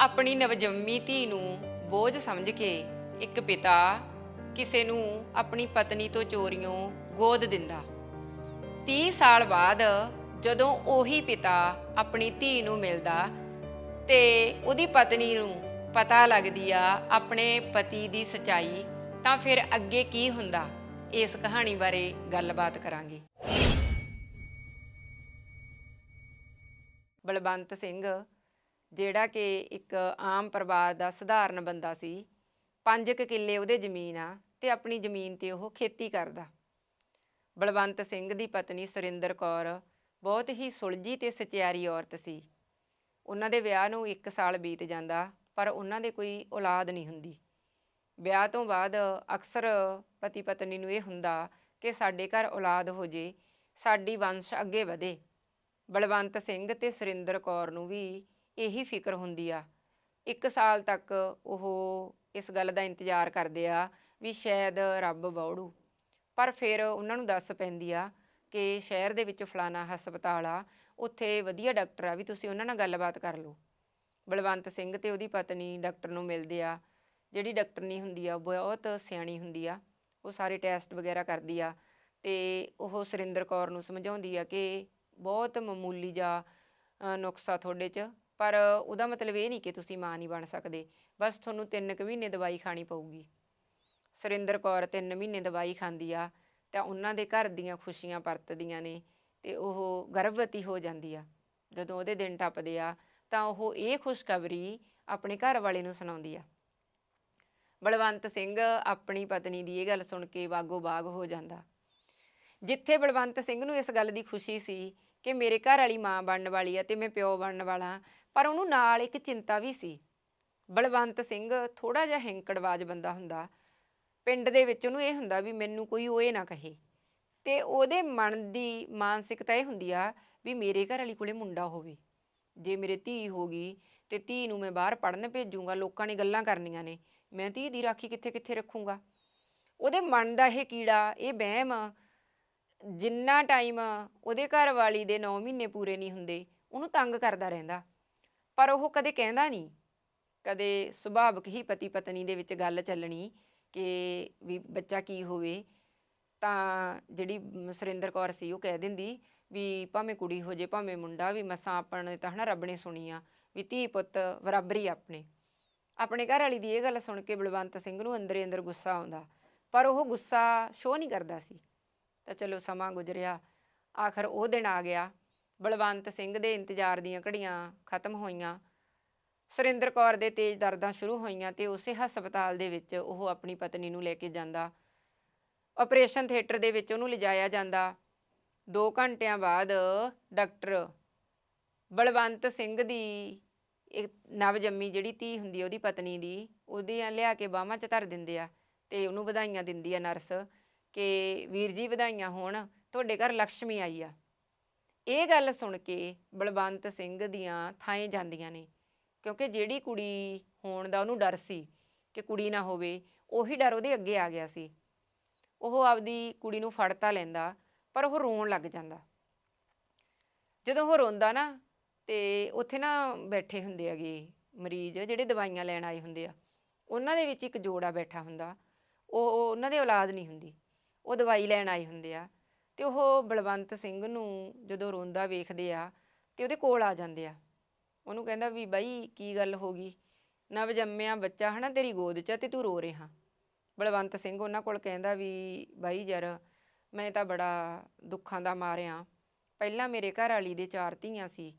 ਆਪਣੀ ਨਵਜੰਮੀ ਧੀ ਨੂੰ ਬੋਝ ਸਮਝ ਕੇ ਇੱਕ ਪਿਤਾ ਕਿਸੇ ਨੂੰ ਆਪਣੀ ਪਤਨੀ ਤੋਂ ਚੋਰੀਓਂ ਗੋਦ ਦਿੰਦਾ। 30 ਸਾਲ ਬਾਅਦ ਜਦੋਂ ਉਹੀ ਪਿਤਾ ਆਪਣੀ ਧੀ ਨੂੰ ਮਿਲਦਾ ਤੇ ਉਹਦੀ ਪਤਨੀ ਨੂੰ ਪਤਾ ਲੱਗਦੀ ਆ ਆਪਣੇ ਪਤੀ ਦੀ ਸਚਾਈ, ਤਾਂ ਫਿਰ ਅੱਗੇ ਕੀ ਹੁੰਦਾ? ਇਸ ਕਹਾਣੀ ਬਾਰੇ ਗੱਲਬਾਤ ਕਰਾਂਗੇ। ਬਲਵੰਤ ਸਿੰਘ ਜਿਹੜਾ ਕਿ ਇੱਕ ਆਮ ਪਰਿਵਾਰ ਦਾ ਸਧਾਰਨ ਬੰਦਾ ਸੀ, ਪੰਜ ਕੁ ਕਿੱਲੇ ਉਹਦੇ ਜ਼ਮੀਨ ਆ ਤੇ ਆਪਣੀ ਜ਼ਮੀਨ ਤੇ ਉਹ ਖੇਤੀ ਕਰਦਾ। ਬਲਵੰਤ ਸਿੰਘ ਦੀ ਪਤਨੀ ਸੁਰਿੰਦਰ ਕੌਰ ਬਹੁਤ ਹੀ ਸੁਲਝੀ ਤੇ ਸਚਿਆਰੀ ਔਰਤ ਸੀ। ਉਹਨਾਂ ਦੇ ਵਿਆਹ ਨੂੰ 1 ਸਾਲ ਬੀਤ ਜਾਂਦਾ, ਪਰ ਉਹਨਾਂ ਦੇ ਕੋਈ ਔਲਾਦ ਨਹੀਂ ਹੁੰਦੀ। ਵਿਆਹ ਤੋਂ ਬਾਅਦ ਅਕਸਰ ਪਤੀ ਪਤਨੀ ਨੂੰ ਇਹ ਹੁੰਦਾ ਕਿ ਸਾਡੇ ਘਰ ਔਲਾਦ ਹੋ ਜੇ, ਸਾਡੀ ਵੰਸ਼ ਅੱਗੇ ਵਧੇ। ਬਲਵੰਤ ਸਿੰਘ ਤੇ ਸੁਰਿੰਦਰ ਕੌਰ ਨੂੰ ਵੀ ਇਹੀ ਫਿਕਰ ਹੁੰਦੀ ਆ। ਇੱਕ ਸਾਲ ਤੱਕ ਉਹ ਇਸ ਗੱਲ ਦਾ ਇੰਤਜ਼ਾਰ ਕਰਦੇ ਆ ਵੀ ਸ਼ਾਇਦ ਰੱਬ ਬਾਉੜੂ ਪਰ ਫਿਰ ਉਹਨਾਂ ਨੂੰ ਦੱਸ ਪੈਂਦੀ ਆ ਕਿ ਸ਼ਹਿਰ ਦੇ ਵਿੱਚ ਫਲਾਣਾ ਹਸਪਤਾਲ ਆ, ਉੱਥੇ ਵਧੀਆ ਡਾਕਟਰ ਆ ਵੀ ਤੁਸੀਂ ਉਹਨਾਂ ਨਾਲ ਗੱਲਬਾਤ ਕਰ ਲਓ। ਬਲਵੰਤ ਸਿੰਘ ਤੇ ਉਹਦੀ ਪਤਨੀ ਡਾਕਟਰ ਨੂੰ ਮਿਲਦੇ ਆ। ਜਿਹੜੀ ਡਾਕਟਰਨੀ ਹੁੰਦੀ ਆ ਬਹੁਤ ਸਿਆਣੀ ਹੁੰਦੀ ਆ। ਉਹ ਸਾਰੇ ਟੈਸਟ ਵਗੈਰਾ ਕਰਦੀ ਆ ਤੇ ਉਹ ਸੁਰਿੰਦਰ ਕੌਰ ਨੂੰ ਸਮਝਾਉਂਦੀ ਆ ਕਿ ਬਹੁਤ ਮਾਮੂਲੀ ਜਿਹਾ ਨੁਕਸਾ ਤੁਹਾਡੇ 'ਚ ਪਰ ਉਹਦਾ ਮਤਲਬ ਇਹ ਨਹੀਂ ਕਿ ਤੁਸੀਂ ਮਾਂ ਨਹੀਂ ਬਣ ਸਕਦੇ। ਬਸ ਤੁਹਾਨੂੰ ਤਿੰਨ ਕੁ ਮਹੀਨੇ ਦਵਾਈ ਖਾਣੀ ਪਊਗੀ। ਸੁਰਿੰਦਰ ਕੌਰ ਤਿੰਨ ਮਹੀਨੇ ਦਵਾਈ ਖਾਂਦੀ ਆ, ਤਾਂ ਉਹਨਾਂ ਦੇ ਘਰ ਦੀਆਂ ਖੁਸ਼ੀਆਂ ਪਰਤਦੀਆਂ ਨੇ ਤੇ ਉਹ ਗਰਭਵਤੀ ਹੋ ਜਾਂਦੀ ਆ। ਜਦੋਂ ਉਹਦੇ ਦਿਨ ਟੱਪਦੇ ਆ, ਤਾਂ ਉਹ ਇਹ ਖੁਸ਼ਖਬਰੀ ਆਪਣੇ ਘਰ ਵਾਲੇ ਨੂੰ ਸੁਣਾਉਂਦੀ ਆ। ਬਲਵੰਤ ਸਿੰਘ ਆਪਣੀ ਪਤਨੀ ਦੀ ਇਹ ਗੱਲ ਸੁਣ ਕੇ ਬਾਗੋ ਬਾਗ ਹੋ ਜਾਂਦਾ। ਜਿੱਥੇ ਬਲਵੰਤ ਸਿੰਘ ਨੂੰ ਇਸ ਗੱਲ ਦੀ ਖੁਸ਼ੀ ਸੀ ਕਿ ਮੇਰੇ ਘਰ ਵਾਲੀ ਮਾਂ ਬਣਨ ਵਾਲੀ ਆ ਤੇ ਮੈਂ ਪਿਓ ਬਣਨ ਵਾਲਾ ਪਰ ਉਹਨੂੰ ਨਾਲ ਇੱਕ ਚਿੰਤਾ ਵੀ ਸੀ। ਬਲਵੰਤ ਸਿੰਘ ਥੋੜਾ ਜਿਹਾ ਹੈਂਕੜਵਾਜ ਬੰਦਾ ਹੁੰਦਾ। ਪਿੰਡ ਦੇ ਵਿੱਚ ਉਹਨੂੰ ਇਹ ਹੁੰਦਾ ਵੀ ਮੈਨੂੰ ਕੋਈ ਉਹ ਇਹ ਨਾ ਕਹੇ। ਤੇ ਉਹਦੇ ਮਨ ਦੀ ਮਾਨਸਿਕਤਾ ਇਹ ਹੁੰਦੀ ਆ ਵੀ ਮੇਰੇ ਘਰ ਵਾਲੀ ਕੋਲੇ ਮੁੰਡਾ ਹੋਵੇ। ਜੇ ਮੇਰੇ ਧੀ ਹੋ ਗਈ ਤੇ ਧੀ ਨੂੰ ਮੈਂ ਬਾਹਰ ਪੜਨ ਭੇਜੂੰਗਾ, ਲੋਕਾਂ ਨੇ ਗੱਲਾਂ ਕਰਨੀਆਂ ਨੇ, ਮੈਂ ਧੀ ਦੀ ਰਾਖੀ ਕਿੱਥੇ ਕਿੱਥੇ ਰੱਖੂੰਗਾ? ਉਹਦੇ ਮਨ ਦਾ ਇਹ ਕੀੜਾ, ਇਹ ਵਹਿਮ ਜਿੰਨਾ ਟਾਈਮ ਉਹਦੇ ਘਰ ਵਾਲੀ ਦੇ 9 ਮਹੀਨੇ ਪੂਰੇ ਨਹੀਂ ਹੁੰਦੇ, ਉਹਨੂੰ ਤੰਗ ਕਰਦਾ ਰਹਿੰਦਾ। ਪਰ ਉਹ ਕਦੇ ਕਹਿੰਦਾ ਨਹੀਂ, ਕਦੇ ਸੁਭਾਵਿਕ ਹੀ ਪਤੀ ਪਤਨੀ ਦੇ ਵਿੱਚ ਗੱਲ ਚੱਲਣੀ ਕਿ ਵੀ ਬੱਚਾ ਕੀ ਹੋਵੇ, ਤਾਂ ਜਿਹੜੀ ਸੁਰਿੰਦਰ ਕੌਰ ਸੀ ਉਹ ਕਹਿ ਦਿੰਦੀ ਵੀ ਭਾਵੇਂ ਕੁੜੀ ਹੋ ਜੇ, ਭਾਵੇਂ ਮੁੰਡਾ ਵੀ, ਮਸਾਂ ਆਪਣੇ ਤਾਂ ਹਨਾ ਰੱਬ ਨੇ ਸੁਣੀ ਆ ਵੀ ਧੀ ਪੁੱਤ ਬਰਾਬਰੀ ਆਪਣੇ। ਆਪਣੇ ਘਰ ਵਾਲੀ ਦੀ ਇਹ ਗੱਲ ਸੁਣ ਕੇ ਬਲਵੰਤ ਸਿੰਘ ਨੂੰ ਅੰਦਰੇ ਅੰਦਰ ਗੁੱਸਾ ਆਉਂਦਾ, ਪਰ ਉਹ ਗੁੱਸਾ ਸ਼ੋਅ ਨਹੀਂ ਕਰਦਾ ਸੀ। ਤਾਂ ਚਲੋ ਸਮਾਂ ਗੁਜ਼ਰਿਆ, ਆਖਰ ਉਹ ਦਿਨ ਆ ਗਿਆ ਬਲਵੰਤ ਸਿੰਘ ਦੇ ਇੰਤਜ਼ਾਰ ਦੀਆਂ ਘੜੀਆਂ ਖਤਮ ਹੋਈਆਂ। ਸੁਰਿੰਦਰ ਕੌਰ ਦੇ ਤੇਜ਼ ਦਰਦਾਂ ਸ਼ੁਰੂ ਹੋਈਆਂ ਤੇ ਉਸੇ ਹਸਪਤਾਲ ਦੇ ਵਿੱਚ ਉਹ ਆਪਣੀ ਪਤਨੀ ਨੂੰ ਲੈ ਕੇ ਜਾਂਦਾ। ਆਪਰੇਸ਼ਨ ਥੀਏਟਰ ਦੇ ਵਿੱਚ ਉਹਨੂੰ ਲਿਜਾਇਆ ਜਾਂਦਾ। 2 ਘੰਟਿਆਂ ਬਾਅਦ ਡਾਕਟਰ ਬਲਵੰਤ ਸਿੰਘ ਦੀ ਇੱਕ ਨਵਜੰਮੀ ਜਿਹੜੀ ਧੀ ਹੁੰਦੀ ਉਹਦੀ ਪਤਨੀ ਦੀ ਉਹਦੀਆਂ ਲਿਆ ਕੇ ਬਾਹਾਂ 'ਚ ਧਰ ਦਿੰਦੇ ਆ ਤੇ ਉਹਨੂੰ ਵਧਾਈਆਂ ਦਿੰਦੀ ਆ ਨਰਸ ਕਿ ਵੀਰ ਜੀ ਵਧਾਈਆਂ ਹੋਣ, ਤੁਹਾਡੇ ਘਰ ਲక్ష్ਮੀ ਆਈ ਆ। ਇਹ ਗੱਲ ਸੁਣ ਕੇ ਬਲਵੰਤ ਸਿੰਘ ਦੀਆਂ ਥਾਂ ਜਾਂਦੀਆਂ ਨੇ, ਕਿਉਂਕਿ ਜਿਹੜੀ ਕੁੜੀ ਹੋਣ ਦਾ ਉਹਨੂੰ ਡਰ ਸੀ ਕਿ ਕੁੜੀ ਨਾ ਹੋਵੇ, ਉਹੀ ਡਰ ਉਹਦੇ ਅੱਗੇ ਆ ਗਿਆ ਸੀ। ਉਹ ਆਪਦੀ ਕੁੜੀ ਨੂੰ ਫੜ ਤਾਂ ਲੈਂਦਾ, ਪਰ ਉਹ ਰੋਣ ਲੱਗ ਜਾਂਦਾ। ਜਦੋਂ ਉਹ ਰੋਂਦਾ ਨਾ, ਤੇ ਉੱਥੇ ਨਾ ਬੈਠੇ ਹੁੰਦੇ ਹੈਗੇ ਮਰੀਜ਼, ਜਿਹੜੇ ਦਵਾਈਆਂ ਲੈਣ ਆਏ ਹੁੰਦੇ ਆ, ਉਹਨਾਂ ਦੇ ਵਿੱਚ ਇੱਕ ਜੋੜਾ ਬੈਠਾ ਹੁੰਦਾ। ਉਹ, ਉਹ- ਉਹਨਾਂ ਦੇ ਔਲਾਦ ਨਹੀਂ ਹੁੰਦੀ। ਉਹ ਦਵਾਈ ਲੈਣ ਆਏ ਹੁੰਦੇ ਆ। ਤੇ ਉਹ ਬਲਵੰਤ ਸਿੰਘ ਨੂੰ ਜਦੋਂ ਰੋਂਦਾ ਵੇਖਦੇ ਆ ਤੇ ਉਹਦੇ ਕੋਲ ਆ ਜਾਂਦੇ ਆ। ਉਹਨੂੰ ਕਹਿੰਦਾ ਵੀ ਬਾਈ ਕੀ ਗੱਲ ਹੋ ਗਈ? ਨਵ ਜੰਮਿਆ ਬੱਚਾ ਹਨਾ ਤੇਰੀ ਗੋਦ 'ਚ ਆ ਤੇ ਤੂੰ ਰੋ ਰਿਹਾ। ਬਲਵੰਤ ਸਿੰਘ ਉਹਨਾਂ ਕੋਲ ਕਹਿੰਦਾ ਵੀ ਬਾਈ ਯਾਰ ਮੈਂ ਤਾਂ ਬੜਾ ਦੁੱਖਾਂ ਦਾ ਮਾਰਿਆ ਪਹਿਲਾਂ ਮੇਰੇ ਘਰ ਵਾਲੀ ਦੇ ਚਾਰ ਧੀਆਂ ਸੀ।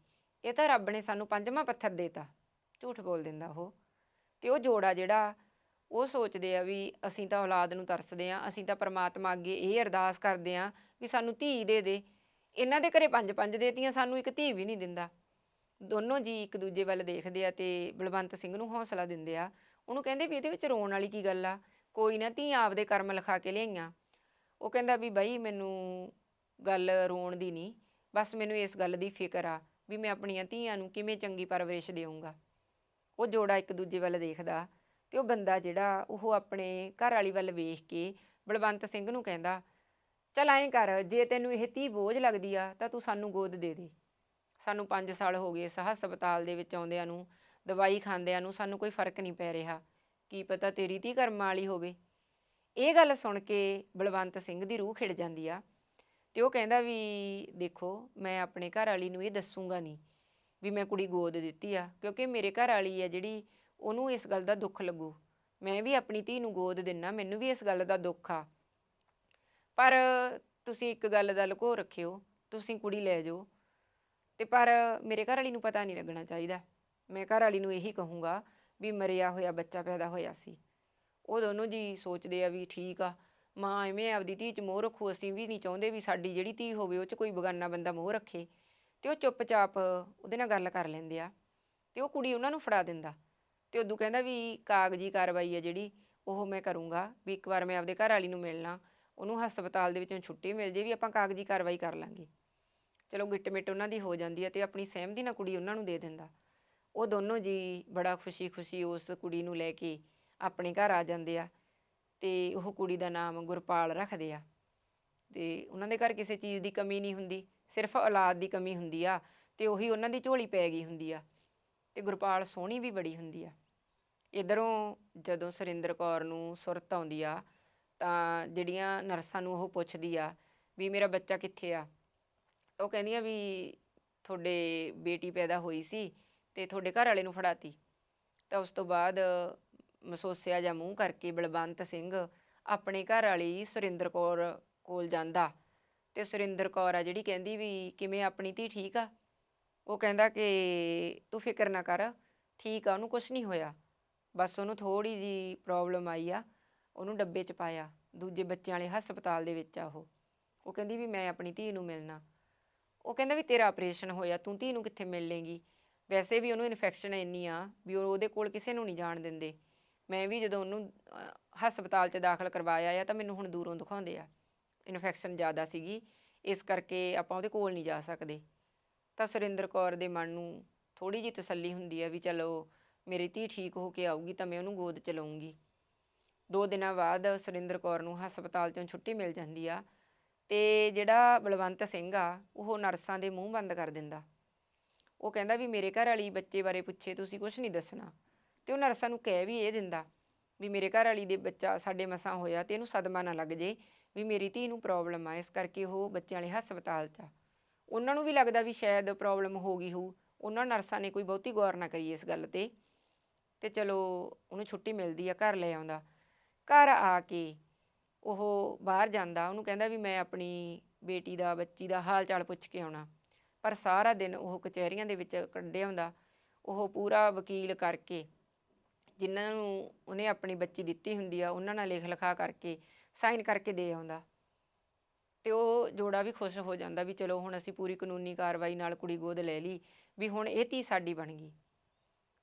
ਇਹ ਤਾਂ ਰੱਬ ਨੇ ਸਾਨੂੰ ਪੰਜਵਾਂ ਪੱਥਰ ਦੇਤਾ ਝੂਠ ਬੋਲ ਦਿੰਦਾ ਉਹ। ਤੇ ਉਹ ਜੋੜਾ ਜਿਹੜਾ ਉਹ ਸੋਚਦੇ ਆ ਵੀ ਅਸੀਂ ਤਾਂ ਔਲਾਦ ਨੂੰ ਤਰਸਦੇ ਆ, ਅਸੀਂ ਤਾਂ ਪਰਮਾਤਮਾ ਅੱਗੇ ਇਹ ਅਰਦਾਸ ਕਰਦੇ ਆ ਵੀ ਸਾਨੂੰ ਧੀ ਦੇ ਦੇ। ਇਹਨਾਂ ਦੇ ਘਰੇ ਪੰਜ ਪੰਜ ਦੇਤੀਆਂ, ਸਾਨੂੰ ਇੱਕ ਧੀ ਵੀ ਨਹੀਂ ਦਿੰਦਾ। ਦੋਨੋਂ ਜੀ ਇੱਕ ਦੂਜੇ ਵੱਲ ਦੇਖਦੇ ਆ ਤੇ ਬਲਵੰਤ ਸਿੰਘ ਨੂੰ ਹੌਸਲਾ ਦਿੰਦੇ ਆ। ਉਹਨੂੰ ਕਹਿੰਦੇ ਵੀ ਇਹਦੇ ਵਿੱਚ ਰੋਣ ਵਾਲੀ ਕੀ ਗੱਲ ਆ? ਕੋਈ ਨਾ ਧੀ ਆਪਦੇ ਕਰਮ ਲਿਖਾ ਕੇ ਲਿਆਈਆਂ। ਉਹ ਕਹਿੰਦਾ ਵੀ ਬਾਈ ਮੈਨੂੰ ਗੱਲ ਰੋਣ ਦੀ ਨਹੀਂ, ਬਸ ਮੈਨੂੰ ਇਸ ਗੱਲ ਦੀ ਫਿਕਰ ਆ ਵੀ ਮੈਂ ਆਪਣੀਆਂ ਧੀਆਂ ਨੂੰ ਕਿਵੇਂ ਚੰਗੀ ਪਰਵਰਿਸ਼ ਦੇਵਾਂਗਾ ਉਹ ਜੋੜਾ ਇੱਕ ਦੂਜੇ ਵੱਲ ਦੇਖਦਾ ਤੇ ਉਹ ਬੰਦਾ ਜਿਹੜਾ ਉਹ ਆਪਣੇ ਘਰ ਵਾਲੀ ਵੱਲ ਵੇਖ ਕੇ ਬਲਵੰਤ ਸਿੰਘ ਨੂੰ ਕਹਿੰਦਾ ਚਲ ਐਂ ਕਰ, ਜੇ ਤੈਨੂੰ ਇਹ ਧੀ ਬੋਝ ਲੱਗਦੀ ਆ, ਤਾਂ ਤੂੰ ਸਾਨੂੰ ਗੋਦ ਦੇ ਦੇ। ਸਾਨੂੰ 5 ਸਾਲ ਹੋ ਗਏ ਇਸ ਹਸਪਤਾਲ ਦੇ ਵਿੱਚ ਆਉਂਦਿਆਂ ਨੂੰ, ਦਵਾਈ ਖਾਂਦਿਆਂ ਨੂੰ, ਸਾਨੂੰ ਕੋਈ ਫ਼ਰਕ ਨਹੀਂ ਪੈ ਰਿਹਾ। ਕੀ ਪਤਾ ਤੇਰੀ ਧੀ ਕਰਮਾਂ ਵਾਲੀ ਹੋਵੇ। ਇਹ ਗੱਲ ਸੁਣ ਕੇ ਬਲਵੰਤ ਸਿੰਘ ਦੀ ਰੂਹ ਖਿੜ ਜਾਂਦੀ ਆ ਤੇ ਉਹ ਕਹਿੰਦਾ ਵੀ ਦੇਖੋ, ਮੈਂ ਆਪਣੇ ਘਰ ਵਾਲੀ ਨੂੰ ਇਹ ਦੱਸੂਗਾ ਨਹੀਂ ਵੀ ਮੈਂ ਕੁੜੀ ਗੋਦ ਦਿੱਤੀ ਆ, ਕਿਉਂਕਿ ਮੇਰੇ ਘਰ ਵਾਲੀ ਆ ਜਿਹੜੀ, ਉਹਨੂੰ ਇਸ ਗੱਲ ਦਾ ਦੁੱਖ ਲੱਗੂ। ਮੈਂ ਵੀ ਆਪਣੀ ਧੀ ਨੂੰ ਗੋਦ ਦਿੰਨਾ, ਮੈਨੂੰ ਵੀ ਇਸ ਗੱਲ ਦਾ ਦੁੱਖ ਆ। ਪਰ ਤੁਸੀਂ ਇੱਕ ਗੱਲ ਦਾ ਲੁਕੋ ਰੱਖਿਓ, ਤੁਸੀਂ ਕੁੜੀ ਲੈ ਜਾਓ। ਤੇ ਪਰ ਮੇਰੇ ਘਰ ਵਾਲੀ ਨੂੰ ਪਤਾ ਨਹੀਂ ਲੱਗਣਾ ਚਾਹੀਦਾ। ਮੈਂ ਘਰ ਵਾਲੀ ਨੂੰ ਇਹੀ ਕਹੂੰਗਾ ਵੀ ਮਰਿਆ ਹੋਇਆ ਬੱਚਾ ਪੈਦਾ ਹੋਇਆ ਸੀ। ਉਹ ਦੋਨੋਂ ਜੀ ਸੋਚਦੇ ਆ ਵੀ ਠੀਕ ਆ, ਮਾਂ ਐਵੇਂ ਆਪਦੀ ਧੀ 'ਚ ਮੋਹ ਰੱਖੂ, ਅਸੀਂ ਵੀ ਨਹੀਂ ਚਾਹੁੰਦੇ ਵੀ ਸਾਡੀ ਜਿਹੜੀ ਧੀ ਹੋਵੇ ਉਹ 'ਚ ਕੋਈ ਬਗਾਨਾ ਬੰਦਾ ਮੋਹ ਰੱਖੇ। ਤੇ ਉਹ ਚੁੱਪਚਾਪ ਉਹਦੇ ਨਾਲ ਗੱਲ ਕਰ ਲੈਂਦੇ ਆ ਤੇ ਉਹ ਕੁੜੀ ਉਹਨਾਂ ਨੂੰ ਫੜਾ ਦਿੰਦਾ। ਤੇ ਉਦੋਂ ਕਹਿੰਦਾ ਵੀ ਕਾਗਜ਼ੀ ਕਾਰਵਾਈ ਆ ਜਿਹੜੀ, ਉਹ ਮੈਂ ਕਰੂੰਗਾ ਵੀ ਇੱਕ ਵਾਰ ਮੈਂ ਆਪਦੇ ਘਰ ਵਾਲੀ ਨੂੰ ਮਿਲਣਾ। ਉਹਨੂੰ ਹਸਪਤਾਲ ਦੇ ਵਿੱਚੋਂ ਛੁੱਟੀ ਮਿਲ ਜੇ ਵੀ ਆਪਾਂ ਕਾਗਜ਼ੀ ਕਾਰਵਾਈ ਕਰ ਲਾਂਗੇ। ਚਲੋ ਗਿੱਟ ਮਿੱਟ ਉਹਨਾਂ ਦੀ ਹੋ ਜਾਂਦੀ ਹੈ ਤੇ ਆਪਣੀ ਸਹਿਮਤੀ ਨਾਲ ਕੁੜੀ ਉਹਨਾਂ ਨੂੰ ਦੇ ਦਿੰਦਾ। ਉਹ ਦੋਨੋਂ ਜੀ ਬੜਾ ਖੁਸ਼ੀ-ਖੁਸ਼ੀ ਉਸ ਕੁੜੀ ਨੂੰ ਲੈ ਕੇ ਆਪਣੇ ਘਰ ਆ ਜਾਂਦੇ ਆ ਤੇ ਉਹ ਕੁੜੀ ਦਾ ਨਾਮ ਗੁਰਪਾਲ ਰੱਖਦੇ ਆ। ਤੇ ਉਹਨਾਂ ਦੇ ਘਰ ਕਿਸੇ ਚੀਜ਼ ਦੀ ਕਮੀ ਨਹੀਂ ਹੁੰਦੀ, ਸਿਰਫ ਔਲਾਦ ਦੀ ਕਮੀ ਹੁੰਦੀ ਆ ਤੇ ਉਹੀ ਉਹਨਾਂ ਦੀ ਝੋਲੀ ਪੈ ਗਈ ਹੁੰਦੀ ਆ ਤੇ ਗੁਰਪਾਲ ਸੋਹਣੀ ਵੀ ਬੜੀ ਹੁੰਦੀ ਆ। ਇਧਰੋਂ ਜਦੋਂ ਸੁਰਿੰਦਰ ਕੌਰ ਨੂੰ ਸੁਰਤ ਆਉਂਦੀ ਆ ਤਾਂ ਜਿਹੜੀਆਂ ਨਰਸਾਂ ਨੂੰ ਉਹ ਪੁੱਛਦੀ ਆ ਵੀ ਮੇਰਾ ਬੱਚਾ ਕਿੱਥੇ ਆ? ਉਹ ਕਹਿੰਦੀਆਂ ਵੀ ਤੁਹਾਡੇ ਬੇਟੀ ਪੈਦਾ ਹੋਈ ਸੀ ਤੇ ਤੁਹਾਡੇ ਘਰ ਵਾਲੇ ਨੂੰ ਫੜਾਤੀ। ਤਾਂ ਉਸ ਤੋਂ ਬਾਅਦ ਮਸੋਸਿਆ ਜਾਂ ਮੂੰਹ ਕਰਕੇ ਬਲਵੰਤ ਸਿੰਘ ਆਪਣੇ ਘਰ ਵਾਲੀ ਸੁਰਿੰਦਰ ਕੌਰ ਕੋਲ ਜਾਂਦਾ ਤੇ ਸੁਰਿੰਦਰ ਕੌਰ ਆ ਜਿਹੜੀ ਕਹਿੰਦੀ ਵੀ ਕਿਵੇਂ ਆਪਣੀ ਧੀ ਠੀਕ ਆ? ਉਹ ਕਹਿੰਦਾ ਕਿ ਤੂੰ ਫਿਕਰ ਨਾ ਕਰ, ਠੀਕ ਆ, ਉਹਨੂੰ ਕੁਝ ਨਹੀਂ ਹੋਇਆ। ਬਸ ਉਹਨੂੰ ਥੋੜੀ ਜੀ ਪ੍ਰੋਬਲਮ ਆਈ ਆ। ਉਹਨੂੰ ਡੱਬੇ 'ਚ ਪਾਇਆ, ਦੂਜੇ ਬੱਚਿਆਂ ਵਾਲੇ ਹਸਪਤਾਲ ਦੇ ਵਿੱਚ ਆ ਉਹ। ਉਹ ਕਹਿੰਦੀ ਵੀ ਮੈਂ ਆਪਣੀ ਧੀ ਨੂੰ ਮਿਲਣਾ। ਉਹ ਕਹਿੰਦਾ ਵੀ ਤੇਰਾ ਆਪਰੇਸ਼ਨ ਹੋਇਆ, ਤੂੰ ਧੀ ਨੂੰ ਕਿੱਥੇ ਮਿਲ ਲੇਗੀ? ਵੈਸੇ ਵੀ ਉਹਨੂੰ ਇਨਫੈਕਸ਼ਨ ਇੰਨੀ ਆ ਵੀ ਉਹ ਉਹਦੇ ਕੋਲ ਕਿਸੇ ਨੂੰ ਨਹੀਂ ਜਾਣ ਦਿੰਦੇ। ਮੈਂ ਵੀ ਜਦੋਂ ਉਹਨੂੰ ਹਸਪਤਾਲ 'ਚ ਦਾਖਲ ਕਰਵਾਇਆ ਆ ਤਾਂ ਮੈਨੂੰ ਹੁਣ ਦੂਰੋਂ ਦਿਖਾਉਂਦੇ ਆ। ਇਨਫੈਕਸ਼ਨ ਜ਼ਿਆਦਾ ਸੀਗੀ, ਇਸ ਕਰਕੇ ਆਪਾਂ ਉਹਦੇ ਕੋਲ ਨਹੀਂ ਜਾ ਸਕਦੇ। ਤਾਂ ਸੁਰਿੰਦਰ ਕੌਰ ਦੇ ਮਨ ਨੂੰ ਥੋੜੀ ਜਿਹੀ ਤਸੱਲੀ ਹੁੰਦੀ ਆ ਵੀ ਚਲੋ ਮੇਰੀ ਧੀ ਠੀਕ ਹੋ ਕੇ ਆਊਗੀ ਤਾਂ ਮੈਂ ਉਹਨੂੰ ਗੋਦ ਚ ਲਊਂਗੀ। ਦੋ ਦਿਨਾਂ ਬਾਅਦ ਸੁਰਿੰਦਰ ਕੌਰ ਨੂੰ ਹਸਪਤਾਲ ਚੋਂ ਛੁੱਟੀ ਮਿਲ ਜਾਂਦੀ ਆ ਤੇ ਜਿਹੜਾ ਬਲਵੰਤ ਸਿੰਘ ਆ, ਉਹ ਨਰਸਾਂ ਦੇ ਮੂੰਹ ਬੰਦ ਕਰ ਦਿੰਦਾ। ਉਹ ਕਹਿੰਦਾ ਵੀ ਮੇਰੇ ਘਰ ਵਾਲੀ ਬੱਚੇ ਬਾਰੇ ਪੁੱਛੇ, ਤੁਸੀਂ ਕੁਝ ਨਹੀਂ ਦੱਸਣਾ। ਤੇ ਉਹ ਨਰਸਾਂ ਨੂੰ ਕਹਿ ਵੀ ਇਹ ਦਿੰਦਾ ਵੀ ਮੇਰੇ ਘਰ ਵਾਲੀ ਦੇ ਬੱਚਾ ਸਾਡੇ ਮਸਾਂ ਹੋਇਆ ਤੇ ਇਹਨੂੰ ਸਦਮਾ ਨਾ ਲੱਗ ਜੇ ਵੀ ਮੇਰੀ ਧੀ ਨੂੰ ਪ੍ਰੋਬਲਮ ਆ, ਇਸ ਕਰਕੇ ਉਹ ਬੱਚਿਆਂ ਵਾਲੇ ਹਸਪਤਾਲ 'ਚ ਆ। ਉਹਨਾਂ ਨੂੰ ਵੀ ਲੱਗਦਾ ਵੀ ਸ਼ਾਇਦ ਪ੍ਰੋਬਲਮ ਹੋ ਗਈ ਹੋਊ। ਉਹਨਾਂ ਨਰਸਾਂ ਨੇ ਕੋਈ ਬਹੁਤੀ ਗੌਰ ਨਾ ਕਰੀ ਇਸ ਗੱਲ ਤੇ। ਤੇ ਚਲੋ, ਉਹਨੂੰ ਛੁੱਟੀ ਮਿਲਦੀ ਆ, ਘਰ ਲੈ ਆਉਂਦਾ। ਘਰ ਆ ਕੇ ਉਹ ਬਾਹਰ ਜਾਂਦਾ, ਉਹਨੂੰ ਕਹਿੰਦਾ ਵੀ ਮੈਂ ਆਪਣੀ ਬੇਟੀ ਦਾ, ਬੱਚੀ ਦਾ ਹਾਲ ਚਾਲ ਪੁੱਛ ਕੇ ਆਉਣਾ। ਪਰ ਸਾਰਾ ਦਿਨ ਉਹ ਕਚਹਿਰੀਆਂ ਦੇ ਵਿੱਚ ਕੱਢਿਆ ਹੁੰਦਾ ਉਹ ਪੂਰਾ ਵਕੀਲ ਕਰਕੇ, ਜਿਨ੍ਹਾਂ ਨੂੰ ਉਹਨੇ ਆਪਣੀ ਬੱਚੀ ਦਿੱਤੀ ਹੁੰਦੀ ਆ, ਉਹਨਾਂ ਨਾਲ ਲਿਖ ਲਿਖਾ ਕਰਕੇ, ਸਾਈਨ ਕਰਕੇ ਦੇ ਆਉਂਦਾ। ਤੇ ਉਹ ਜੋੜਾ ਵੀ ਖੁਸ਼ ਹੋ ਜਾਂਦਾ ਵੀ ਚਲੋ ਹੁਣ ਅਸੀਂ ਪੂਰੀ ਕਾਨੂੰਨੀ ਕਾਰਵਾਈ ਨਾਲ ਕੁੜੀ ਗੋਦ ਲੈ ਲਈ, ਵੀ ਹੁਣ ਇਹ ਧੀ ਸਾਡੀ ਬਣ ਗਈ।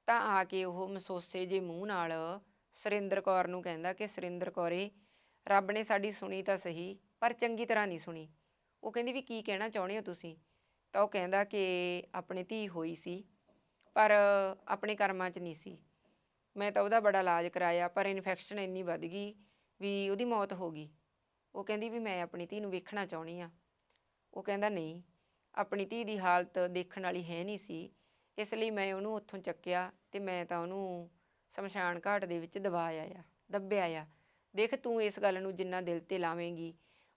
ਤਾਂ ਆ ਕੇ ਉਹ ਮਸੋਸੇ ਜੇ ਮੂੰਹ ਨਾਲ ਸੁਰਿੰਦਰ ਕੌਰ ਨੂੰ ਕਹਿੰਦਾ ਕਿ ਸੁਰਿੰਦਰ ਕੌਰੇ ਰੱਬ ਨੇ ਸਾਡੀ ਸੁਣੀ ਤਾਂ ਸਹੀ, ਪਰ ਚੰਗੀ ਤਰ੍ਹਾਂ ਨਹੀਂ ਸੁਣੀ। ਉਹ ਕਹਿੰਦੀ ਵੀ ਕੀ ਕਹਿਣਾ ਚਾਹੁੰਦੇ ਹੋ ਤੁਸੀਂ? ਤਾਂ ਉਹ ਕਹਿੰਦਾ ਕਿ ਆਪਣੇ ਧੀ ਹੋਈ ਸੀ, ਪਰ ਆਪਣੇ ਕਰਮਾਂ 'ਚ ਨਹੀਂ ਸੀ। ਮੈਂ ਤਾਂ ਉਹਦਾ ਬੜਾ ਇਲਾਜ ਕਰਾਇਆ, ਪਰ ਇਨਫੈਕਸ਼ਨ ਇੰਨੀ ਵੱਧ ਗਈ ਵੀ ਉਹਦੀ ਮੌਤ ਹੋ ਗਈ। ਉਹ ਕਹਿੰਦੀ ਵੀ ਮੈਂ ਆਪਣੀ ਧੀ ਨੂੰ ਵੇਖਣਾ ਚਾਹੁੰਦੀ ਆ ਉਹ ਕਹਿੰਦਾ ਨਹੀਂ, ਆਪਣੀ ਧੀ ਦੀ ਹਾਲਤ ਦੇਖਣ ਵਾਲੀ ਹੈ ਨਹੀਂ ਸੀ, ਇਸ ਲਈ ਮੈਂ ਉਹਨੂੰ ਉੱਥੋਂ ਚੱਕਿਆ ਤੇ ਮੈਂ ਤਾਂ ਉਹਨੂੰ ਸ਼ਮਸ਼ਾਨ ਘਾਟ ਦੇ ਵਿੱਚ ਦਬਾਇਆ ਆ, ਦੱਬਿਆ ਆ। ਦੇਖ ਤੂੰ ਇਸ ਗੱਲ ਨੂੰ ਜਿੰਨਾ ਦਿਲ ਤੇ ਲਾਵੇਂਗੀ,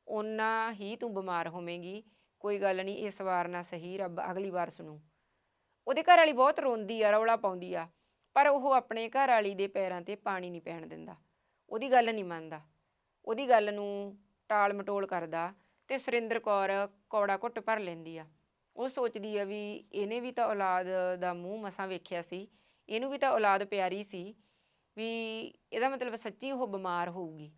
ਓਨਾ ਹੀ ਤੂੰ ਬਿਮਾਰ ਹੋਵੇਂਗੀ। ਕੋਈ ਗੱਲ ਨਹੀਂ, ਇਸ ਵਾਰ ਨਾ ਸਹੀ, ਰੱਬ ਅਗਲੀ ਵਾਰ ਸੁਣੂ। ਉਹਦੇ ਘਰ ਵਾਲੀ ਬਹੁਤ ਰੋਂਦੀ ਆ, ਰੌਲਾ ਪਾਉਂਦੀ ਆ, ਪਰ ਉਹ ਆਪਣੇ ਘਰ ਵਾਲੀ ਦੇ ਪੈਰਾਂ ਤੇ ਪਾਣੀ ਨਹੀਂ ਪੈਣ ਦਿੰਦਾ। ਉਹਦੀ ਗੱਲ ਨਹੀਂ ਮੰਨਦਾ। ਉਹਦੀ ਗੱਲ ਨੂੰ ਟਾਲ ਮਟੋਲ ਕਰਦਾ ਤੇ ਸੁਰਿੰਦਰ ਕੌਰ ਕੌੜਾ ਘੁੱਟ ਭਰ ਲੈਂਦੀ ਆ। ਉਹ ਸੋਚਦੀ ਆ ਵੀ ਇਹਨੇ ਵੀ ਤਾਂ ਔਲਾਦ ਦਾ ਮੂੰਹ ਮਸਾਂ ਵੇਖਿਆ ਸੀ। ਇਹਨੂੰ ਵੀ ਤਾਂ ਔਲਾਦ ਪਿਆਰੀ ਸੀ ਵੀ ਇਹਦਾ ਮਤਲਬ ਸੱਚੀ ਉਹ ਬਿਮਾਰ ਹੋਊਗੀ।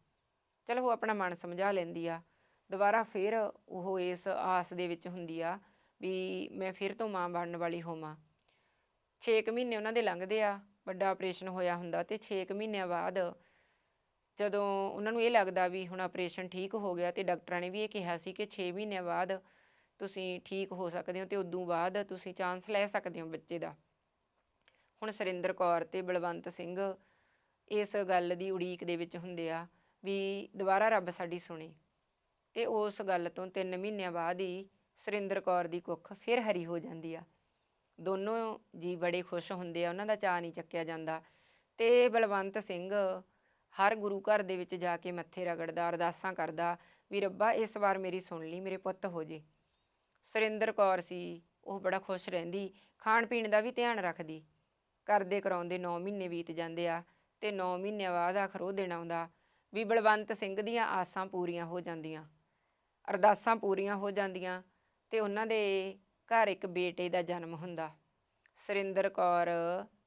ਚਲੋ ਉਹ ਆਪਣਾ ਮਨ ਸਮਝਾ ਲੈਂਦੀ ਆ। ਦੁਬਾਰਾ ਫਿਰ ਉਹ ਇਸ ਆਸ ਦੇ ਵਿੱਚ ਹੁੰਦੀ ਆ ਵੀ ਮੈਂ ਫਿਰ ਤੋਂ ਮਾਂ ਬਣਨ ਵਾਲੀ ਹੋਵਾਂ। 6 ਮਹੀਨੇ ਉਹਨਾਂ ਦੇ ਲੰਘਦੇ ਆ, ਵੱਡਾ ਆਪਰੇਸ਼ਨ ਹੋਇਆ ਹੁੰਦਾ ਤੇ 6 ਮਹੀਨਿਆਂ ਬਾਅਦ ਜਦੋਂ ਉਹਨਾਂ ਨੂੰ ਇਹ ਲੱਗਦਾ ਵੀ ਹੁਣ ਆਪਰੇਸ਼ਨ ਠੀਕ ਹੋ ਗਿਆ ਤੇ ਡਾਕਟਰਾਂ ਨੇ ਵੀ ਇਹ ਕਿਹਾ ਸੀ ਕਿ 6 ਮਹੀਨਿਆਂ ਬਾਅਦ ਤੁਸੀਂ ਠੀਕ ਹੋ ਸਕਦੇ ਹੋ ਤੇ ਉਦੋਂ ਬਾਅਦ ਤੁਸੀਂ ਚਾਂਸ ਲੈ ਸਕਦੇ ਹੋ ਬੱਚੇ ਦਾ। ਹੁਣ ਸੁਰਿੰਦਰ ਕੌਰ ਤੇ ਬਲਵੰਤ ਸਿੰਘ ਇਸ ਗੱਲ ਦੀ ਉਡੀਕ ਦੇ ਵਿੱਚ ਹੁੰਦੇ ਆ ਵੀ ਦੁਬਾਰਾ ਰੱਬ ਸਾਡੀ ਸੁਣੇ। ਤੇ ਉਸ ਗੱਲ ਤੋਂ 3 ਮਹੀਨਿਆਂ ਬਾਅਦ ਹੀ ਸੁਰਿੰਦਰ ਕੌਰ ਦੀ ਕੁੱਖ ਫਿਰ ਹਰੀ ਹੋ ਜਾਂਦੀ ਆ। ਦੋਨੋਂ ਜੀ ਬੜੇ ਖੁਸ਼ ਹੁੰਦੇ ਆ, ਉਹਨਾਂ ਦਾ ਚਾਅ ਨਹੀਂ ਚੱਕਿਆ ਜਾਂਦਾ। ਤੇ ਬਲਵੰਤ ਸਿੰਘ ਹਰ ਗੁਰੂ ਘਰ ਦੇ ਵਿੱਚ ਜਾ ਕੇ ਮੱਥੇ ਰਗੜਦਾ, ਅਰਦਾਸਾਂ ਕਰਦਾ ਵੀ ਰੱਬਾ ਇਸ ਵਾਰ ਮੇਰੀ ਸੁਣ ਲਈ, ਮੇਰੇ ਪੁੱਤ ਹੋ ਜੇ। ਸੁਰਿੰਦਰ ਕੌਰ ਸੀ, ਉਹ ਬੜਾ ਖੁਸ਼ ਰਹਿੰਦੀ ਖਾਣ ਪੀਣ ਦਾ ਵੀ ਧਿਆਨ ਰੱਖਦੀ। ਕਰਦੇ ਕਰਾਉਂਦੇ 9 ਮਹੀਨੇ ਬੀਤ ਜਾਂਦੇ ਆ ਤੇ 9 ਮਹੀਨਿਆਂ ਬਾਅਦ ਆਖਰ ਉਹ ਦਿਨ ਆਉਂਦਾ ਵੀ ਬਲਵੰਤ ਸਿੰਘ ਦੀਆਂ ਆਸਾਂ ਪੂਰੀਆਂ ਹੋ ਜਾਂਦੀਆਂ, ਅਰਦਾਸਾਂ ਪੂਰੀਆਂ ਹੋ ਜਾਂਦੀਆਂ ਤੇ ਉਹਨਾਂ ਦੇ ਘਰ ਇੱਕ ਬੇਟੇ ਦਾ ਜਨਮ ਹੁੰਦਾ। ਸੁਰਿੰਦਰ ਕੌਰ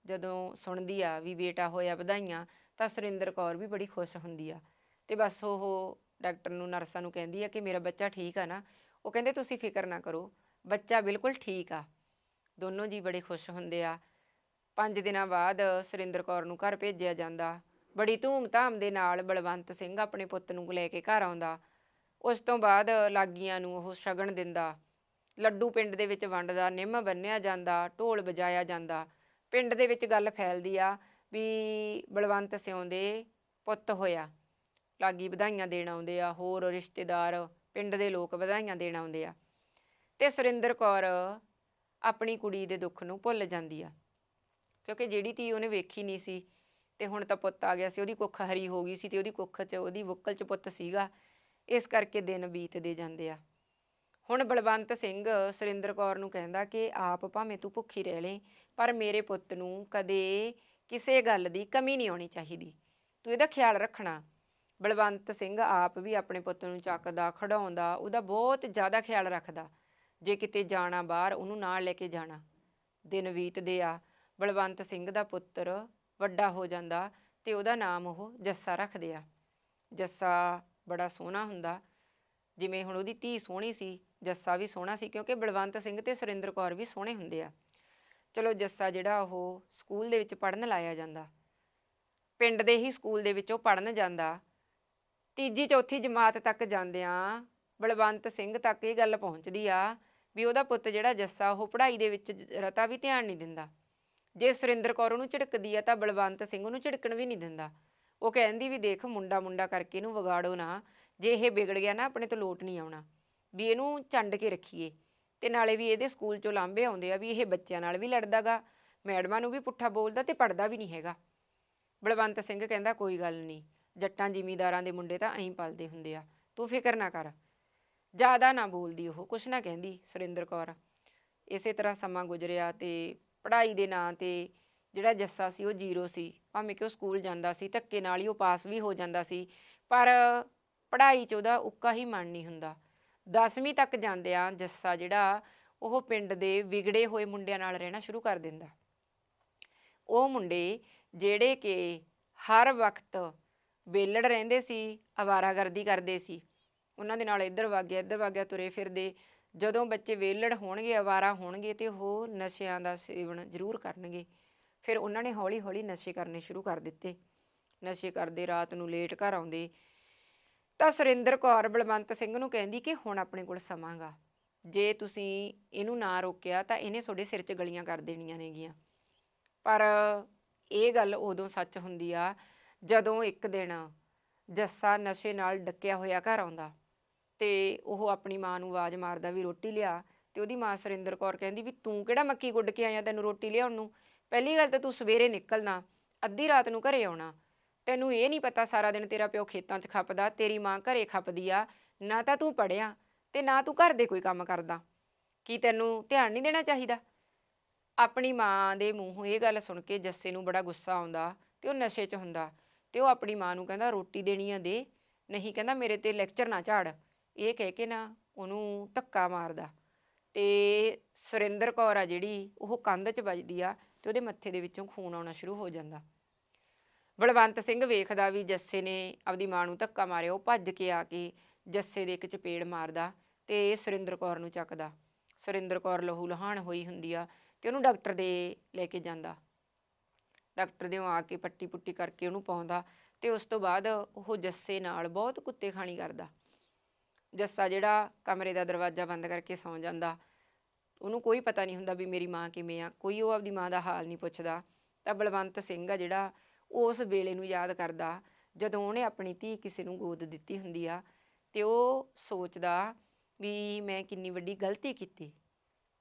ਜਦੋਂ ਸੁਣਦੀ ਆ ਵੀ ਬੇਟਾ ਹੋਇਆ ਵਧਾਈਆਂ ਤਾਂ ਸੁਰਿੰਦਰ ਕੌਰ ਵੀ ਬੜੀ ਖੁਸ਼ ਹੁੰਦੀ ਆ ਤੇ ਬਸ ਉਹ ਡਾਕਟਰ ਨੂੰ, ਨਰਸਾਂ ਨੂੰ ਕਹਿੰਦੀ ਆ ਕਿ ਮੇਰਾ ਬੱਚਾ ਠੀਕ ਆ ਨਾ, ਉਹ ਕਹਿੰਦੇ ਤੁਸੀਂ ਫਿਕਰ ਨਾ ਕਰੋ, ਬੱਚਾ ਬਿਲਕੁਲ ਠੀਕ ਆ, ਦੋਨੋਂ ਜੀ ਬੜੇ ਖੁਸ਼ ਹੁੰਦੇ ਆ ਪੰਜ ਦਿਨਾਂ ਬਾਅਦ ਸੁਰਿੰਦਰ ਕੌਰ ਨੂੰ ਘਰ ਭੇਜਿਆ ਜਾਂਦਾ। ਬੜੀ ਧੂਮ-ਧਾਮ ਦੇ ਨਾਲ ਬਲਵੰਤ ਸਿੰਘ ਆਪਣੇ ਪੁੱਤ ਨੂੰ ਲੈ ਕੇ ਘਰ ਆਉਂਦਾ। ਉਸ ਤੋਂ ਬਾਅਦ ਲਾਗੀਆਂ ਨੂੰ ਉਹ ਸ਼ਗਨ ਦਿੰਦਾ। ਲੱਡੂ ਪਿੰਡ ਦੇ ਵਿੱਚ ਵੰਡਦਾ ਨਿੰਮ ਬੰਨਿਆ ਜਾਂਦਾ, ਢੋਲ ਵਜਾਇਆ ਜਾਂਦਾ। ਪਿੰਡ ਦੇ ਵਿੱਚ ਗੱਲ ਫੈਲਦੀ ਆ ਵੀ ਬਲਵੰਤ ਸਿਉਂ ਦੇ ਪੁੱਤ ਹੋਇਆ। ਲਾਗੀ ਵਧਾਈਆਂ ਦੇਣ ਆਉਂਦੇ ਆ, ਹੋਰ ਰਿਸ਼ਤੇਦਾਰ, ਪਿੰਡ ਦੇ ਲੋਕ ਵਧਾਈਆਂ ਦੇਣ ਆਉਂਦੇ ਆ। ਤੇ ਸੁਰਿੰਦਰ ਕੌਰ ਆਪਣੀ ਕੁੜੀ ਦੇ ਦੁੱਖ ਨੂੰ ਭੁੱਲ ਜਾਂਦੀ ਆ। ਕਿਉਂਕਿ ਜਿਹੜੀ ਧੀ ਉਹਨੇ ਵੇਖੀ ਨਹੀਂ ਸੀ ਤੇ ਹੁਣ ਤਾਂ ਪੁੱਤ ਆ ਗਿਆ ਸੀ, ਉਹਦੀ ਕੁੱਖ ਹਰੀ ਹੋ ਗਈ ਸੀ ਤੇ ਉਹਦੀ ਕੁੱਖ 'ਚ, ਉਹਦੀ ਬੁੱਕਲ 'ਚ ਪੁੱਤ ਸੀਗਾ, ਇਸ ਕਰਕੇ ਦਿਨ ਬੀਤਦੇ ਜਾਂਦੇ ਆ। ਹੁਣ ਬਲਵੰਤ ਸਿੰਘ ਸੁਰਿੰਦਰ ਕੌਰ ਨੂੰ ਕਹਿੰਦਾ ਕਿ ਆਪ ਭਾਵੇਂ ਤੂੰ ਭੁੱਖੀ ਰਹਿ ਲੈ, ਪਰ ਮੇਰੇ ਪੁੱਤ ਨੂੰ ਕਦੇ ਕਿਸੇ ਗੱਲ ਦੀ ਕਮੀ ਨਹੀਂ ਆਉਣੀ ਚਾਹੀਦੀ। ਤੂੰ ਇਹਦਾ ਖਿਆਲ ਰੱਖਣਾ। ਬਲਵੰਤ ਸਿੰਘ ਆਪ ਵੀ ਆਪਣੇ ਪੁੱਤ ਨੂੰ ਚੱਕਦਾ ਖੜਾਉਂਦਾ ਉਹਦਾ ਬਹੁਤ ਜ਼ਿਆਦਾ ਖਿਆਲ ਰੱਖਦਾ, ਜੇ ਕਿਤੇ ਜਾਣਾ ਬਾਹਰ, ਉਹਨੂੰ ਨਾਲ ਲੈ ਕੇ ਜਾਣਾ। ਦਿਨ ਬੀਤਦੇ ਆ ਬਲਵੰਤ ਸਿੰਘ ਦਾ ਪੁੱਤਰ ਵੱਡਾ ਹੋ ਜਾਂਦਾ ਤੇ ਉਹਦਾ ਨਾਮ ਉਹ ਜੱਸਾ ਰੱਖਦੇ ਆ। ਜੱਸਾ ਬੜਾ ਸੋਹਣਾ ਹੁੰਦਾ। ਜਿਵੇਂ ਹੁਣ ਉਹਦੀ ਧੀ ਸੋਹਣੀ ਸੀ, ਜੱਸਾ ਵੀ ਸੋਹਣਾ ਸੀ ਕਿਉਂਕਿ ਬਲਵੰਤ ਸਿੰਘ ਤੇ ਸੁਰਿੰਦਰ ਕੌਰ ਵੀ ਸੋਹਣੇ ਹੁੰਦੇ ਆ। ਚਲੋ ਜੱਸਾ ਜਿਹੜਾ ਉਹ ਸਕੂਲ ਦੇ ਵਿੱਚ ਪੜ੍ਹਨ ਲਾਇਆ ਜਾਂਦਾ। ਪਿੰਡ ਦੇ ਹੀ ਸਕੂਲ ਦੇ ਵਿੱਚ ਉਹ ਪੜ੍ਹਨ ਜਾਂਦਾ। ਤੀਜੀ ਚੌਥੀ ਜਮਾਤ ਤੱਕ ਜਾਂਦਿਆਂ ਬਲਵੰਤ ਸਿੰਘ ਤੱਕ ਇਹ ਗੱਲ ਪਹੁੰਚਦੀ ਆ ਵੀ ਉਹਦਾ ਪੁੱਤ ਜਿਹੜਾ ਜੱਸਾ ਉਹ ਪੜ੍ਹਾਈ ਦੇ ਵਿੱਚ ਰਤਾ ਵੀ ਧਿਆਨ ਨਹੀਂ ਦਿੰਦਾ। ਜੇ ਸੁਰਿੰਦਰ ਕੌਰ ਉਹਨੂੰ ਝਿੜਕਦੀ ਆ ਤਾਂ ਬਲਵੰਤ ਸਿੰਘ ਉਹਨੂੰ ਝਿੜਕਣ ਵੀ ਨਹੀਂ ਦਿੰਦਾ। ਉਹ ਕਹਿੰਦੀ ਵੀ ਦੇਖ ਮੁੰਡਾ ਮੁੰਡਾ ਕਰਕੇ ਇਹਨੂੰ ਵਿਗਾੜੋ ਨਾ, ਜੇ ਇਹ ਵਿਗੜ ਗਿਆ ਨਾ ਆਪਣੇ ਤੋਂ ਲੋਟ ਨਹੀਂ ਆਉਣਾ, ਵੀ ਇਹਨੂੰ ਚੰਡ ਕੇ ਰੱਖੀਏ ਤੇ ਨਾਲੇ ਵੀ ਇਹਦੇ ਸਕੂਲ ਚੋਂ ਲਾਂਭੇ ਆਉਂਦੇ ਆ ਵੀ ਇਹ ਬੱਚਿਆਂ ਨਾਲ ਵੀ ਲੜਦਾਗਾ, ਮੈਡਮਾਂ ਨੂੰ ਵੀ ਪੁੱਠਾ ਬੋਲਦਾ ਤੇ ਪੜਦਾ ਵੀ ਨਹੀਂ ਹੈਗਾ। ਬਲਵੰਤ ਸਿੰਘ ਕਹਿੰਦਾ ਕੋਈ ਗੱਲ ਨਹੀਂ, ਜੱਟਾਂ ਜ਼ਿਮੀਦਾਰਾਂ ਦੇ ਮੁੰਡੇ ਤਾਂ ਐਂ ਪਲਦੇ ਹੁੰਦੇ ਆ, ਤੂੰ ਫਿਕਰ ਨਾ ਕਰ। ਜ਼ਿਆਦਾ ਨਾ ਬੋਲਦੀ ਉਹ, ਕੁਛ ਨਾ ਕਹਿੰਦੀ ਸੁਰਿੰਦਰ ਕੌਰ। ਇਸੇ ਤਰ੍ਹਾਂ ਸਮਾਂ ਗੁਜ਼ਰਿਆ ਤੇ ਪੜ੍ਹਾਈ ਦੇ ਨਾਂ ਤੇ ਜਿਹੜਾ ਜੱਸਾ ਸੀ ਉਹ ਜ਼ੀਰੋ ਸੀ, ਭਾਵੇਂ ਕਿ ਉਹ ਸਕੂਲ ਜਾਂਦਾ ਸੀ, ਧੱਕੇ ਨਾਲ ਹੀ ਉਹ ਪਾਸ ਵੀ ਹੋ ਜਾਂਦਾ ਸੀ, ਪਰ ਪੜ੍ਹਾਈ 'ਚ ਉਹਦਾ ਉੱਕਾ ਹੀ ਮਨ ਨਹੀਂ ਹੁੰਦਾ। 10ਵੀਂ ਤੱਕ ਜਾਂਦਿਆਂ ਜੱਸਾ ਜਿਹੜਾ ਉਹ ਪਿੰਡ ਦੇ ਵਿਗੜੇ ਹੋਏ ਮੁੰਡਿਆਂ ਨਾਲ ਰਹਿਣਾ ਸ਼ੁਰੂ ਕਰ ਦਿੰਦਾ। ਉਹ ਮੁੰਡੇ ਜਿਹੜੇ ਕਿ ਹਰ ਵਕਤ ਵੇਲੜ ਰਹਿੰਦੇ ਸੀ, ਅਵਾਰਾਗਰਦੀ ਕਰਦੇ ਸੀ, ਉਹਨਾਂ ਦੇ ਨਾਲ ਇੱਧਰ ਵਗ ਗਿਆ, ਇੱਧਰ ਵਗ ਗਿਆ, ਤੁਰੇ ਫਿਰਦੇ ਜਦੋਂ ਬੱਚੇ ਵੇਲੜ ਹੋਣਗੇ, ਅਵਾਰਾ ਹੋਣਗੇ ਤੇ ਉਹ ਨਸ਼ਿਆਂ ਦਾ ਸੇਵਨ ਜ਼ਰੂਰ ਕਰਨਗੇ। ਫਿਰ ਉਹਨਾਂ ਨੇ ਹੌਲੀ ਹੌਲੀ ਨਸ਼ੇ ਕਰਨੇ ਸ਼ੁਰੂ ਕਰ ਦਿੱਤੇ। ਨਸ਼ੇ ਕਰਦੇ ਰਾਤ ਨੂੰ ਲੇਟ ਘਰ ਆਉਂਦੇ। ਤਾਂ ਸੁਰਿੰਦਰ ਕੌਰ ਬਲਵੰਤ ਸਿੰਘ ਨੂੰ ਕਹਿੰਦੀ ਕਿ ਹੁਣ ਆਪਣੇ ਕੋਲ ਸਮਾਂਗਾ ਜੇ ਤੁਸੀਂ ਇਹਨੂੰ ਨਾ ਰੋਕਿਆ ਤਾਂ ਇਹਨੇ ਤੁਹਾਡੇ ਸਿਰ 'ਚ ਗਲੀਆਂ ਕਰ ਦੇਣੀਆਂ ਨੇਗੀਆਂ। ਪਰ ਇਹ ਗੱਲ ਉਦੋਂ ਸੱਚ ਹੁੰਦੀ ਆ ਜਦੋਂ ਇੱਕ ਦਿਨ ਜੱਸਾ ਨਸ਼ੇ ਨਾਲ ਡੱਕਿਆ ਹੋਇਆ ਘਰ ਆਉਂਦਾ। ਤੇ ਉਹ ਆਪਣੀ ਮਾਂ ਨੂੰ ਆਵਾਜ਼ ਮਾਰਦਾ ਵੀ ਰੋਟੀ ਲਿਆ ਤੇ ਉਹਦੀ ਮਾਂ ਸੁਰਿੰਦਰ ਕੌਰ ਕਹਿੰਦੀ ਵੀ ਤੂੰ ਕਿਹੜਾ ਮੱਕੀ ਗੁੱਡ ਕੇ ਆਇਆ ਤੈਨੂੰ ਰੋਟੀ ਲਿਆਉਣ ਨੂੰ? ਪਹਿਲੀ ਗੱਲ ਤਾਂ ਤੂੰ ਸਵੇਰੇ ਨਿਕਲਣਾ, ਅੱਧੀ ਰਾਤ ਨੂੰ ਘਰੇ ਆਉਣਾ। ਤੈਨੂੰ ਇਹ ਨਹੀਂ ਪਤਾ ਸਾਰਾ ਦਿਨ ਤੇਰਾ ਪਿਓ ਖੇਤਾਂ 'ਚ ਖੱਪਦਾ, ਤੇਰੀ ਮਾਂ ਘਰੇ ਖੱਪਦੀ ਆ, ਨਾ ਤਾਂ ਤੂੰ ਪੜਿਆ ਤੇ ਨਾ ਤੂੰ ਘਰ ਦੇ ਕੋਈ ਕੰਮ ਕਰਦਾ। ਕੀ ਤੈਨੂੰ ਧਿਆਨ ਨਹੀਂ ਦੇਣਾ ਚਾਹੀਦਾ? ਆਪਣੀ ਮਾਂ ਦੇ ਮੂੰਹੋਂ ਇਹ ਗੱਲ ਸੁਣ ਕੇ ਜੱਸੇ ਨੂੰ ਬੜਾ ਗੁੱਸਾ ਆਉਂਦਾ ਤੇ ਉਹ ਨਸ਼ੇ 'ਚ ਹੁੰਦਾ ਤੇ ਉਹ ਆਪਣੀ ਮਾਂ ਨੂੰ ਕਹਿੰਦਾ, ਰੋਟੀ ਦੇਣੀ ਆ ਦੇ, ਨਹੀਂ ਕਹਿੰਦਾ ਮੇਰੇ ਤੇ ਲੈਕਚਰ ਨਾ ਝਾੜ। ਇਹ ਕਹਿ ਕੇ ਨਾ ਉਹਨੂੰ ਧੱਕਾ ਮਾਰਦਾ। ਤੇ ਸੁਰਿੰਦਰ ਕੌਰ ਆ ਜਿਹੜੀ, ਉਹ ਕੰਧ 'ਚ ਵੱਜਦੀ ਆ ਤੇ ਉਹਦੇ ਮੱਥੇ ਦੇ ਵਿੱਚੋਂ ਖੂਨ ਆਉਣਾ ਸ਼ੁਰੂ ਹੋ ਜਾਂਦਾ। ਬਲਵੰਤ ਸਿੰਘ ਵੇਖਦਾ ਵੀ ਜੱਸੇ ਨੇ ਆਪਦੀ ਮਾਂ ਨੂੰ ਧੱਕਾ ਮਾਰਿਆ, ਉਹ ਭੱਜ ਕੇ ਆ ਕੇ ਜੱਸੇ ਦੇ ਇੱਕ ਚਪੇੜ ਮਾਰਦਾ ਤੇ ਸੁਰਿੰਦਰ ਕੌਰ ਨੂੰ ਚੱਕਦਾ। ਸੁਰਿੰਦਰ ਕੌਰ ਲਹੂ ਲਹਾਣ ਹੋਈ ਹੁੰਦੀ ਆ ਤੇ ਉਹਨੂੰ ਡਾਕਟਰ ਦੇ ਲੈ ਕੇ ਜਾਂਦਾ। ਡਾਕਟਰ ਦੇ ਆ ਕੇ ਪੱਟੀ ਪੁੱਟੀ ਕਰਕੇ ਉਹਨੂੰ ਪਾਉਂਦਾ ਤੇ ਉਸ ਤੋਂ ਬਾਅਦ ਉਹ ਜੱਸੇ ਨਾਲ ਬਹੁਤ ਕੁੱਤੇ ਖਾਣੀ ਕਰਦਾ। ਜੱਸਾ ਜਿਹੜਾ ਕਮਰੇ ਦਾ ਦਰਵਾਜ਼ਾ ਬੰਦ ਕਰਕੇ ਸੌਂ ਜਾਂਦਾ, ਉਹਨੂੰ ਕੋਈ ਪਤਾ ਨਹੀਂ ਹੁੰਦਾ ਵੀ ਮੇਰੀ ਮਾਂ ਕਿਵੇਂ ਆ, ਕੋਈ ਉਹ ਆਪਦੀ ਮਾਂ ਦਾ ਹਾਲ ਨਹੀਂ ਪੁੱਛਦਾ। ਤਾਂ ਬਲਵੰਤ ਸਿੰਘ ਆ ਜਿਹੜਾ ਉਸ ਵੇਲੇ ਨੂੰ ਯਾਦ ਕਰਦਾ, ਜਦੋਂ ਉਹਨੇ ਆਪਣੀ ਧੀ ਕਿਸੇ ਨੂੰ ਗੋਦ ਦਿੱਤੀ ਹੁੰਦੀ ਆ, ਤੇ ਉਹ ਸੋਚਦਾ ਵੀ ਮੈਂ ਕਿੰਨੀ ਵੱਡੀ ਗਲਤੀ ਕੀਤੀ।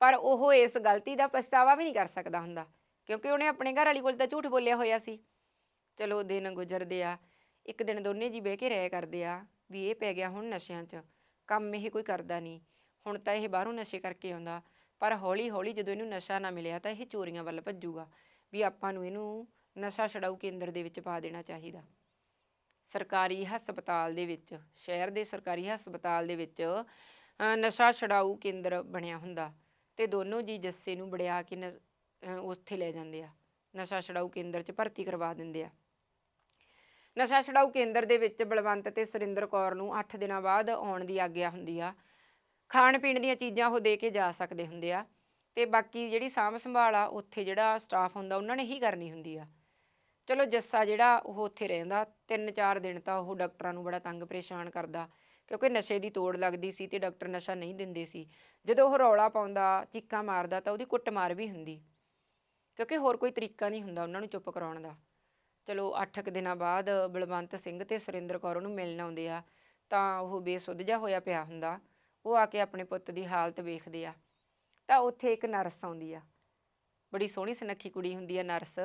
ਪਰ ਉਹ ਇਸ ਗਲਤੀ ਦਾ ਪਛਤਾਵਾ ਵੀ ਨਹੀਂ ਕਰ ਸਕਦਾ ਹੁੰਦਾ, ਕਿਉਂਕਿ ਉਹਨੇ ਆਪਣੇ ਘਰ ਵਾਲੀ ਕੋਲ ਤਾਂ ਝੂਠ ਬੋਲਿਆ ਹੋਇਆ ਸੀ। ਚਲੋ ਦਿਨ ਗੁਜ਼ਰਦੇ ਆ, ਇੱਕ ਦਿਨ ਦੋਨੇ ਜੀ ਬਹਿ ਕੇ ਰਹਿ ਕਰਦੇ ਆ, ਵੀ ਇਹ ਪੈ ਗਿਆ ਹੁਣ ਨਸ਼ਿਆਂ 'ਚ। ਕੰਮ ਇਹ ਕੋਈ ਕਰਦਾ ਨਹੀਂ। ਹੁਣ ਤਾਂ ਇਹ ਬਾਹਰੋਂ ਨਸ਼ੇ ਕਰਕੇ ਆਉਂਦਾ। ਪਰ ਹੌਲੀ ਹੌਲੀ ਜਦੋਂ ਇਹਨੂੰ ਨਸ਼ਾ ਨਾ ਮਿਲਿਆ ਤਾਂ ਇਹ ਚੋਰੀਆਂ ਵੱਲ ਭੱਜੂਗਾ। ਵੀ ਆਪਾਂ ਨੂੰ ਇਹਨੂੰ ਨਸ਼ਾ ਛਡਾਊ ਕੇਂਦਰ ਦੇ ਵਿੱਚ ਪਾ ਦੇਣਾ ਚਾਹੀਦਾ। ਸਰਕਾਰੀ ਹਸਪਤਾਲ ਦੇ ਵਿੱਚ, ਸ਼ਹਿਰ ਦੇ ਸਰਕਾਰੀ ਹਸਪਤਾਲ ਦੇ ਵਿੱਚ ਨਸ਼ਾ ਛਡਾਊ ਕੇਂਦਰ ਬਣਿਆ ਹੁੰਦਾ। ਤੇ ਦੋਨੋਂ ਜੀ ਜੱਸੇ ਨੂੰ ਬੜਿਆ ਕੇ ਨ- ਉੱਥੇ ਲੈ ਜਾਂਦੇ ਆ। ਨਸ਼ਾ ਛਡਾਊ ਕੇਂਦਰ 'ਚ ਭਰਤੀ ਕਰਵਾ ਦਿੰਦੇ ਆ। ਨਸ਼ਾ ਛਡਾਊ ਕੇਂਦਰ ਦੇ ਵਿੱਚ ਬਲਵੰਤ ਤੇ ਸੁਰਿੰਦਰ ਕੌਰ ਨੂੰ 8 ਦਿਨਾਂ ਬਾਅਦ ਆਉਣ ਦੀ ਆਗਿਆ ਹੁੰਦੀ ਆ। ਖਾਣ ਪੀਣ ਦੀਆਂ ਚੀਜ਼ਾਂ ਉਹ ਦੇ ਕੇ ਜਾ ਸਕਦੇ ਹੁੰਦੇ ਆ ਤੇ ਬਾਕੀ ਜਿਹੜੀ ਸਾਂਭ ਸੰਭਾਲ ਆ, ਉੱਥੇ ਜਿਹੜਾ ਸਟਾਫ ਹੁੰਦਾ, ਉਹਨਾਂ ਨੇ ਹੀ ਕਰਨੀ ਹੁੰਦੀ ਆ। ਚਲੋ ਜੱਸਾ ਜਿਹੜਾ ਉਹ ਉੱਥੇ ਰਹਿੰਦਾ, ਤਿੰਨ ਚਾਰ ਦਿਨ ਤਾਂ ਉਹ ਡਾਕਟਰਾਂ ਨੂੰ ਬੜਾ ਤੰਗ ਪਰੇਸ਼ਾਨ ਕਰਦਾ, ਕਿਉਂਕਿ ਨਸ਼ੇ ਦੀ ਤੋੜ ਲੱਗਦੀ ਸੀ ਤੇ ਡਾਕਟਰ ਨਸ਼ਾ ਨਹੀਂ ਦਿੰਦੇ ਸੀ। ਜਦੋਂ ਉਹ ਰੌਲਾ ਪਾਉਂਦਾ, ਚੀਕਾਂ ਮਾਰਦਾ ਤਾਂ ਉਹਦੀ ਕੁੱਟਮਾਰ ਵੀ ਹੁੰਦੀ, ਕਿਉਂਕਿ ਹੋਰ ਕੋਈ ਤਰੀਕਾ ਨਹੀਂ ਹੁੰਦਾ ਉਹਨਾਂ ਨੂੰ ਚੁੱਪ ਕਰਾਉਣ ਦਾ। ਚਲੋ 8 ਕੁ ਦਿਨਾਂ ਬਾਅਦ ਬਲਵੰਤ ਸਿੰਘ ਤੇ ਸੁਰਿੰਦਰ ਕੌਰ ਉਹਨੂੰ ਮਿਲਣ ਆਉਂਦੇ ਆ, ਤਾਂ ਉਹ ਬੇਸੁੱਧ ਜਿਹਾ ਹੋਇਆ ਪਿਆ ਹੁੰਦਾ, ਉਹ ਆ ਕੇ ਆਪਣੇ ਪੁੱਤ ਦੀ ਹਾਲਤ ਵੇਖਦੇ ਆ, ਤਾਂ ਉੱਥੇ ਇੱਕ ਨਰਸ ਆਉਂਦੀ ਆ, ਬੜੀ ਸੋਹਣੀ ਸੁਨੱਖੀ ਕੁੜੀ ਹੁੰਦੀ ਆ ਨਰਸ,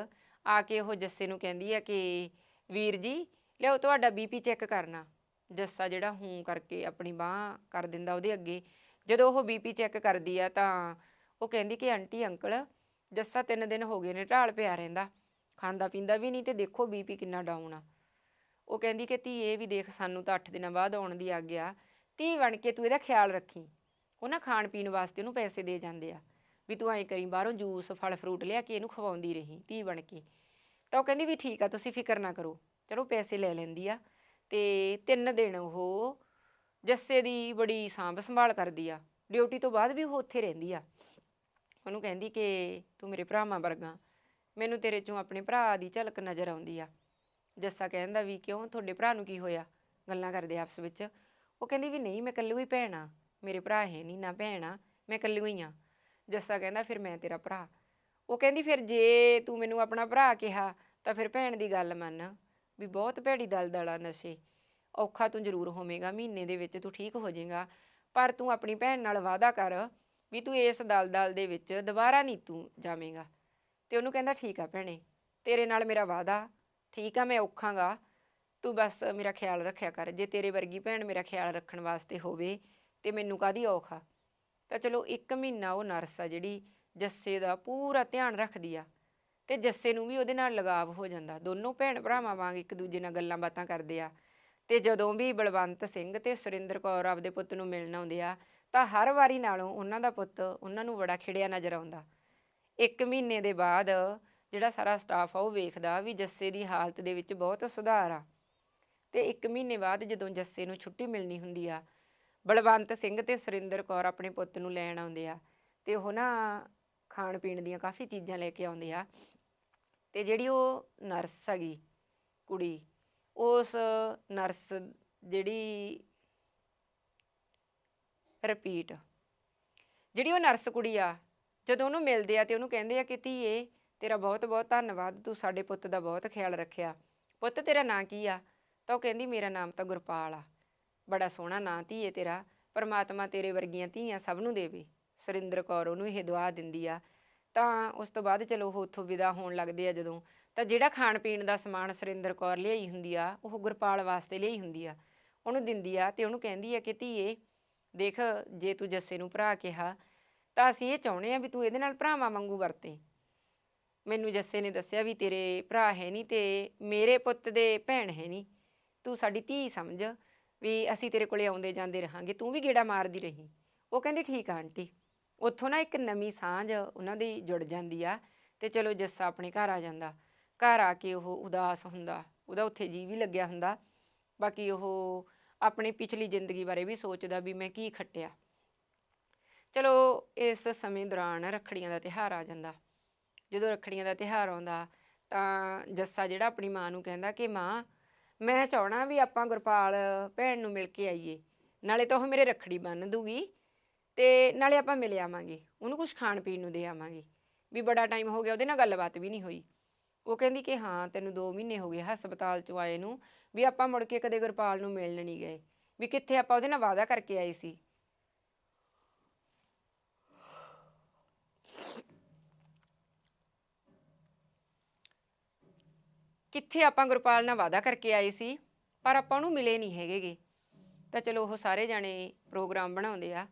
ਆ ਕੇ ਉਹ ਜੱਸੇ ਨੂੰ ਕਹਿੰਦੀ ਆ ਕਿ ਵੀਰ ਜੀ, ਲਿਆਓ ਤੁਹਾਡਾ ਬੀਪੀ ਚੈੱਕ ਕਰਨਾ, ਜੱਸਾ ਜਿਹੜਾ ਹੂੰ ਕਰਕੇ ਆਪਣੀ ਬਾਹ ਕਰ ਦਿੰਦਾ ਉਹਦੇ ਅੱਗੇ, ਜਦੋਂ ਉਹ ਬੀਪੀ ਚੈੱਕ ਕਰਦੀ ਆ ਤਾਂ ਉਹ ਕਹਿੰਦੀ ਕਿ ਆਂਟੀ ਅੰਕਲ, ਜੱਸਾ ਤਿੰਨ ਦਿਨ ਹੋ ਗਏ ਨੇ ਢਾਲ ਪਿਆ ਰਹਿੰਦਾ ਖਾਂਦਾ ਪੀਂਦਾ ਵੀ ਨਹੀਂ ਤੇ ਦੇਖੋ ਬੀਪੀ ਕਿੰਨਾ ਡਾਊਨ ਆ। ਉਹ ਕਹਿੰਦੀ ਕਿ ਧੀ ਇਹ ਵੀ ਦੇਖ ਸਾਨੂੰ ਤਾਂ 8 ਦਿਨਾਂ ਬਾਅਦ ਆਉਣ ਦੀ ਆਗਿਆ। ਧੀ ਬਣ ਕੇ ਤੂੰ ਇਹਦਾ ਖਿਆਲ ਰੱਖੀ। ਉਹ ਨਾ ਖਾਣ ਪੀਣ ਵਾਸਤੇ ਉਹਨੂੰ ਪੈਸੇ ਦੇ ਜਾਂਦੇ ਆ। ਵੀ ਤੂੰ ਐਂ ਕਰੀ ਬਾਹਰੋਂ ਜੂਸ, ਫਲ ਫਰੂਟ ਲਿਆ ਕੇ ਇਹਨੂੰ ਖਵਾਉਂਦੀ ਰਹੀ ਧੀ ਬਣ ਕੇ। ਤਾਂ ਉਹ ਕਹਿੰਦੀ ਵੀ ਠੀਕ ਆ, ਤੁਸੀਂ ਫਿਕਰ ਨਾ ਕਰੋ। ਚਲੋ ਪੈਸੇ ਲੈ ਲੈਂਦੀ ਆ ਤੇ ਤਿੰਨ ਦਿਨ ਉਹ ਜੱਸੇ ਦੀ ਬੜੀ ਸਾਂਭ ਸੰਭਾਲ ਕਰਦੀ ਆ। ਡਿਊਟੀ ਤੋਂ ਬਾਅਦ ਵੀ ਉਹ ਉੱਥੇ ਰਹਿੰਦੀ ਆ। ਉਹਨੂੰ ਕਹਿੰਦੀ ਕਿ ਤੂੰ ਮੇਰੇ ਭਰਾਵਾਂ ਵਰਗਾ ਮੈਨੂੰ ਤੇਰੇ ਚੋਂ ਆਪਣੇ ਭਰਾ ਦੀ ਝਲਕ ਨਜ਼ਰ ਆਉਂਦੀ ਆ। ਜੱਸਾ ਕਹਿੰਦਾ ਵੀ ਕਿਉਂ, ਤੁਹਾਡੇ ਭਰਾ ਨੂੰ ਕੀ ਹੋਇਆ? ਗੱਲਾਂ ਕਰਦੇ ਆਪਸ ਵਿੱਚ। ਉਹ ਕਹਿੰਦੀ ਵੀ ਨਹੀਂ, ਮੈਂ ਇਕੱਲੀ ਹੀ ਭੈਣ ਆ। ਮੇਰੇ ਭਰਾ ਹੈ ਨਹੀਂ, ਨਾ ਭੈਣ ਆ। ਮੈਂ ਇਕੱਲੀ ਹੀ ਆ। ਜੱਸਾ ਕਹਿੰਦਾ, ਫਿਰ ਮੈਂ ਤੇਰਾ ਭਰਾ। ਉਹ ਕਹਿੰਦੀ, ਫਿਰ ਜੇ ਤੂੰ ਮੈਨੂੰ ਆਪਣਾ ਭਰਾ ਕਿਹਾ, ਤਾਂ ਫਿਰ ਭੈਣ ਦੀ ਗੱਲ ਮੰਨ। ਵੀ ਬਹੁਤ ਭੈੜੀ ਦਲਦਲ ਆ ਨਸ਼ੇ। ਔਖਾ ਤੂੰ ਜ਼ਰੂਰ ਹੋਵੇਂਗਾ, ਮਹੀਨੇ ਦੇ ਵਿੱਚ ਤੂੰ ਠੀਕ ਹੋ ਜਾਏਗਾ। ਪਰ ਤੂੰ ਆਪਣੀ ਭੈਣ ਨਾਲ ਵਾਅਦਾ ਕਰ ਵੀ ਤੂੰ ਇਸ ਦਲਦਲ ਦੇ ਵਿੱਚ ਦੁਬਾਰਾ ਨਹੀਂ ਤੂੰ ਜਾਵੇਂਗਾ। ਤੇ ਉਹਨੂੰ ਕਹਿੰਦਾ, ਠੀਕ ਆ ਭੈਣੇ, ਤੇਰੇ ਨਾਲ ਮੇਰਾ ਵਾਅਦਾ, ਠੀਕ ਆ, ਮੈਂ ਔਖਾਂਗਾ। ਤੂੰ ਬਸ ਮੇਰਾ ਖਿਆਲ ਰੱਖਿਆ ਕਰ, ਜੇ ਤੇਰੇ ਵਰਗੀ ਭੈਣ ਮੇਰਾ ਖਿਆਲ ਰੱਖਣ ਵਾਸਤੇ ਹੋਵੇ ਤੇ ਮੈਨੂੰ ਕਾਦੀ ਔਖ ਆ? ਤਾਂ ਚਲੋ ਇੱਕ ਮਹੀਨਾ ਉਹ ਨਰਸ ਆ ਜਿਹੜੀ ਜੱਸੇ ਦਾ ਪੂਰਾ ਧਿਆਨ ਰੱਖਦੀ ਆ ਤੇ ਜੱਸੇ ਨੂੰ ਵੀ ਉਹਦੇ ਨਾਲ ਲਗਾਵ ਹੋ ਜਾਂਦਾ। ਦੋਨੋਂ ਭੈਣ ਭਰਾਵਾਂ ਵਾਂਗ ਇੱਕ ਦੂਜੇ ਨਾਲ ਗੱਲਾਂ ਬਾਤਾਂ ਕਰਦੇ ਆ। ਤੇ ਜਦੋਂ ਵੀ ਬਲਵੰਤ ਸਿੰਘ ਤੇ ਸੁਰਿੰਦਰ ਕੌਰ ਆਪਦੇ ਪੁੱਤ ਨੂੰ ਮਿਲਣ ਆਉਂਦੇ ਆ, ਤਾਂ ਹਰ ਵਾਰੀ ਨਾਲੋਂ ਉਹਨਾਂ ਦਾ ਪੁੱਤ ਉਹਨਾਂ ਨੂੰ ਬੜਾ ਖਿੜਿਆ ਨਜ਼ਰ ਆਉਂਦਾ। ਇੱਕ ਮਹੀਨੇ ਦੇ ਬਾਅਦ ਜਿਹੜਾ ਸਾਰਾ ਸਟਾਫ ਆ ਉਹ ਵੇਖਦਾ ਵੀ ਜੱਸੇ ਦੀ ਹਾਲਤ ਦੇ ਵਿੱਚ ਬਹੁਤ ਸੁਧਾਰ ਆ। ਤੇ ਇੱਕ ਮਹੀਨੇ ਬਾਅਦ ਜਦੋਂ ਜੱਸੇ ਨੂੰ ਛੁੱਟੀ ਮਿਲਣੀ ਹੁੰਦੀ ਆ, ਬਲਵੰਤ ਸਿੰਘ ਤੇ ਸੁਰਿੰਦਰ ਕੌਰ ਆਪਣੇ ਪੁੱਤ ਨੂੰ ਲੈਣ ਆਉਂਦੇ ਆ ਤੇ ਉਹ ਨਾ ਖਾਣ ਪੀਣ ਦੀਆਂ ਕਾਫੀ ਚੀਜ਼ਾਂ ਲੈ ਕੇ ਆਉਂਦੇ ਆ ਤੇ ਜਿਹੜੀ ਉਹ ਨਰਸ ਹੈਗੀ ਕੁੜੀ, ਉਸ ਨਰਸ ਜਿਹੜੀ ਰਿਪੀਟ ਜਿਹੜੀ ਉਹ ਨਰਸ ਕੁੜੀ ਆ ਜਦੋਂ ਉਹਨੂੰ ਮਿਲਦੇ ਆ ਤੇ ਉਹਨੂੰ ਕਹਿੰਦੇ ਆ ਕਿ ਧੀਏ, ਤੇਰਾ ਬਹੁਤ ਬਹੁਤ ਧੰਨਵਾਦ, ਤੂੰ ਸਾਡੇ ਪੁੱਤ ਦਾ ਬਹੁਤ ਖਿਆਲ ਰੱਖਿਆ। ਪੁੱਤ, ਤੇਰਾ ਨਾਂ ਕੀ ਆ? ਤਾਂ ਉਹ ਕਹਿੰਦੀ, ਮੇਰਾ ਨਾਮ ਤਾਂ ਗੁਰਪਾਲ ਆ। ਬੜਾ ਸੋਹਣਾ ਨਾਂ ਧੀਏ ਤੇਰਾ, ਪਰਮਾਤਮਾ ਤੇਰੇ ਵਰਗੀਆਂ ਧੀਆਂ ਸਭ ਨੂੰ ਦੇਵੇ। ਸੁਰਿੰਦਰ ਕੌਰ ਉਹਨੂੰ ਇਹ ਦੁਆ ਦਿੰਦੀ ਆ। ਤਾਂ ਉਸ ਤੋਂ ਬਾਅਦ ਚਲੋ ਉਹ ਉੱਥੋਂ ਵਿਦਾ ਹੋਣ ਲੱਗਦੇ ਆ ਜਦੋਂ। ਤਾਂ ਜਿਹੜਾ ਖਾਣ ਪੀਣ ਦਾ ਸਮਾਨ ਸੁਰਿੰਦਰ ਕੌਰ ਲਿਆਈ ਹੁੰਦੀ ਆ, ਉਹ ਗੁਰਪਾਲ ਵਾਸਤੇ ਲਿਆਈ ਹੁੰਦੀ ਆ। ਉਹਨੂੰ ਦਿੰਦੀ ਆ ਤੇ ਉਹਨੂੰ ਕਹਿੰਦੀ ਆ ਕਿ ਧੀਏ, ਦੇਖ, ਜੇ ਤੂੰ ਜੱਸੇ ਨੂੰ ਭਰਾ ਕਿਹਾ ਤਾਂ ਅਸੀਂ ਇਹ ਚਾਹੁੰਦੇ ਆ ਵੀ ਤੂੰ ਇਹਦੇ ਨਾਲ ਭਰਾਵਾਂ ਵਾਂਗੂ ਵਰਤੇ। ਮੈਨੂੰ ਜੱਸੇ ਨੇ ਦੱਸਿਆ ਵੀ ਤੇਰੇ ਭਰਾ ਹੈ ਨਹੀਂ ਤੇ ਮੇਰੇ ਪੁੱਤ ਦੇ ਭੈਣ ਹੈ ਨਹੀਂ। ਤੂੰ ਸਾਡੀ ਧੀ ਸਮਝ ਵੀ ਅਸੀਂ ਤੇਰੇ ਕੋਲੇ ਆਉਂਦੇ ਜਾਂਦੇ ਰਹਾਂਗੇ। ਤੂੰ ਵੀ ਗੇੜਾ ਮਾਰਦੀ ਰਹੀ। ਉਹ ਕਹਿੰਦੀ, ਠੀਕ ਆ ਆਂਟੀ। ਉੱਥੋਂ ਨਾ ਇੱਕ ਨਵੀਂ ਸਾਂਝ ਉਹਨਾਂ ਦੀ ਜੁੜ ਜਾਂਦੀ ਆ ਤੇ ਚਲੋ ਜੱਸਾ ਆਪਣੇ ਘਰ ਆ ਜਾਂਦਾ। ਘਰ ਆ ਕੇ ਉਹ ਉਦਾਸ ਹੁੰਦਾ। ਉਹਦਾ ਉੱਥੇ ਜੀ ਵੀ ਲੱਗਿਆ ਹੁੰਦਾ। ਬਾਕੀ ਉਹ ਆਪਣੀ ਪਿਛਲੀ ਜ਼ਿੰਦਗੀ ਬਾਰੇ ਵੀ ਸੋਚਦਾ ਵੀ ਮੈਂ ਕੀ ਖੱਟਿਆ। ਚਲੋ ਇਸ ਸਮੇਂ ਦੌਰਾਨ ਰੱਖੜੀਆਂ ਦਾ ਤਿਉਹਾਰ ਆ ਜਾਂਦਾ। ਜਦੋਂ ਰੱਖੜੀਆਂ ਦਾ ਤਿਉਹਾਰ ਆਉਂਦਾ, ਤਾਂ ਜੱਸਾ ਜਿਹੜਾ ਆਪਣੀ ਮਾਂ ਨੂੰ ਕਹਿੰਦਾ ਕਿ, ਮਾਂ, ਮੈਂ ਚਾਹਣਾ ਵੀ ਆਪਾਂ ਗੁਰਪਾਲ ਭੈਣ ਨੂੰ ਮਿਲ ਕੇ ਆਈਏ। ਨਾਲੇ ਤਾਂ ਉਹ ਮੇਰੇ ਰੱਖੜੀ ਬੰਨ ਦੂਗੀ ਤੇ ਨਾਲੇ ਆਪਾਂ ਮਿਲ ਆਵਾਂਗੇ। ਉਹਨੂੰ ਕੁਝ ਖਾਣ ਪੀਣ ਨੂੰ ਦੇ ਆਵਾਂਗੇ। ਵੀ ਬੜਾ ਟਾਈਮ ਹੋ ਗਿਆ, ਉਹਦੇ ਨਾਲ ਗੱਲਬਾਤ ਵੀ ਨਹੀਂ ਹੋਈ। ਉਹ ਕਹਿੰਦੀ ਕਿ, ਹਾਂ, ਤੈਨੂੰ 2 ਮਹੀਨੇ ਹੋ ਗਏ ਹਸਪਤਾਲ ਚੋਂ ਆਏ ਨੂੰ ਵੀ ਆਪਾਂ ਮੁੜ ਕੇ ਕਦੇ ਗੁਰਪਾਲ ਨੂੰ ਮਿਲਣ ਨਹੀਂ ਗਏ। ਵੀ ਕਿੱਥੇ ਆਪਾਂ ਉਹਦੇ ਨਾਲ ਵਾਅਦਾ ਕਰਕੇ ਆਏ ਸੀ? ਕਿੱਥੇ ਆਪਾਂ ਗੁਰਪਾਲ ਨਾਲ ਵਾਅਦਾ ਕਰਕੇ ਆਏ ਸੀ, ਪਰ ਆਪਾਂ ਉਹਨੂੰ ਮਿਲੇ ਨਹੀਂ ਹੈਗੇਗੇ। ਤਾਂ ਚਲੋ ਉਹ ਸਾਰੇ ਜਾਣੇ ਪ੍ਰੋਗਰਾਮ ਬਣਾਉਂਦੇ ਆ।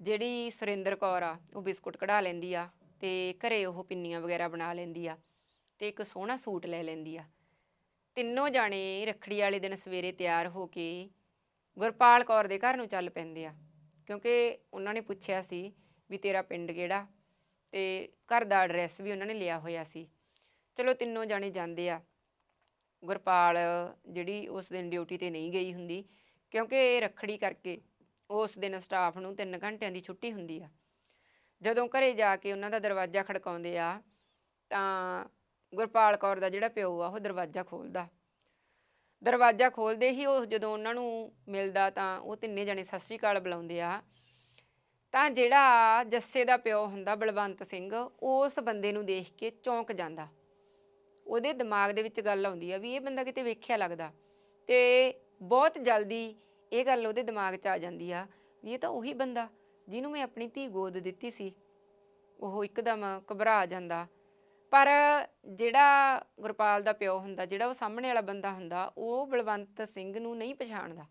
ਜਿਹੜੀ ਸੁਰਿੰਦਰ ਕੌਰ ਆ, ਉਹ ਬਿਸਕੁਟ ਕਢਾ ਲੈਂਦੀ ਆ ਤੇ ਘਰੇ ਉਹ ਪਿੰਨੀਆਂ ਵਗੈਰਾ ਬਣਾ ਲੈਂਦੀ ਆ ਤੇ ਇੱਕ ਸੋਹਣਾ ਸੂਟ ਲੈ ਲੈਂਦੀ ਆ। ਤਿੰਨੋਂ ਜਾਣੇ ਰੱਖੜੀ ਵਾਲੇ ਦਿਨ ਸਵੇਰੇ ਤਿਆਰ ਹੋ ਕੇ ਗੁਰਪਾਲ ਕੌਰ ਦੇ ਘਰ ਨੂੰ ਚੱਲ ਪੈਂਦੇ ਆ। ਕਿਉਂਕਿ ਉਹਨਾਂ ਨੇ ਪੁੱਛਿਆ ਸੀ ਵੀ ਤੇਰਾ ਪਿੰਡ ਕਿਹੜਾ? ਤੇ ਘਰ ਦਾ ਐਡਰੈਸ ਵੀ ਉਹਨਾਂ ਨੇ ਲਿਆ ਹੋਇਆ ਸੀ। ਚਲੋ ਤਿੰਨੋਂ ਜਾਣੇ ਜਾਂਦੇ ਆ। ਗੁਰਪਾਲ ਜਿਹੜੀ ਉਸ ਦਿਨ ਡਿਊਟੀ ਤੇ ਨਹੀਂ ਗਈ ਹੁੰਦੀ, ਕਿਉਂਕਿ ਰੱਖੜੀ ਕਰਕੇ ਉਸ ਦਿਨ ਸਟਾਫ ਨੂੰ 3 ਘੰਟਿਆਂ ਦੀ ਛੁੱਟੀ ਹੁੰਦੀ ਆ। ਜਦੋਂ ਘਰੇ ਜਾ ਕੇ ਉਹਨਾਂ ਦਾ ਦਰਵਾਜ਼ਾ ਖੜਕਾਉਂਦੇ ਆ, ਤਾਂ ਗੁਰਪਾਲ ਕੌਰ ਦਾ ਜਿਹੜਾ ਪਿਓ ਆ, ਉਹ ਦਰਵਾਜ਼ਾ ਖੋਲਦਾ। ਦਰਵਾਜ਼ਾ ਖੋਲਦੇ ਹੀ ਉਹ ਜਦੋਂ ਉਹਨਾਂ ਨੂੰ ਮਿਲਦਾ, ਤਾਂ ਉਹ ਤਿੰਨੇ ਜਣੇ ਸਤਿ ਸ਼੍ਰੀ ਅਕਾਲ ਬੁਲਾਉਂਦੇ ਆ। ਤਾਂ ਜਿਹੜਾ ਜੱਸੇ ਦਾ ਪਿਓ ਹੁੰਦਾ ਬਲਵੰਤ ਸਿੰਘ, ਉਸ ਬੰਦੇ ਨੂੰ ਦੇਖ ਕੇ ਚੌਂਕ ਜਾਂਦਾ। ਉਹਦੇ ਦਿਮਾਗ ਦੇ ਵਿੱਚ ਗੱਲ ਆਉਂਦੀ ਆ ਵੀ ਇਹ ਬੰਦਾ ਕਿਤੇ ਵੇਖਿਆ ਲੱਗਦਾ। ਤੇ ਬਹੁਤ ਜਲਦੀ ਇਹ ਗੱਲ ਉਹਦੇ ਦਿਮਾਗ 'ਚ ਆ ਜਾਂਦੀ ਆ ਵੀ ਇਹ ਤਾਂ ਉਹੀ ਬੰਦਾ ਜਿਹਨੂੰ ਮੈਂ ਆਪਣੀ ਧੀ ਗੋਦ ਦਿੱਤੀ ਸੀ। ਉਹ ਇੱਕਦਮ ਘਬਰਾ ਜਾਂਦਾ। ਪਰ ਜਿਹੜਾ ਗੁਰਪਾਲ ਦਾ ਪਿਓ ਹੁੰਦਾ, ਜਿਹੜਾ ਉਹ ਸਾਹਮਣੇ ਵਾਲਾ ਬੰਦਾ ਹੁੰਦਾ, ਉਹ ਬਲਵੰਤ ਸਿੰਘ ਨੂੰ ਨਹੀਂ ਪਛਾਣਦਾ।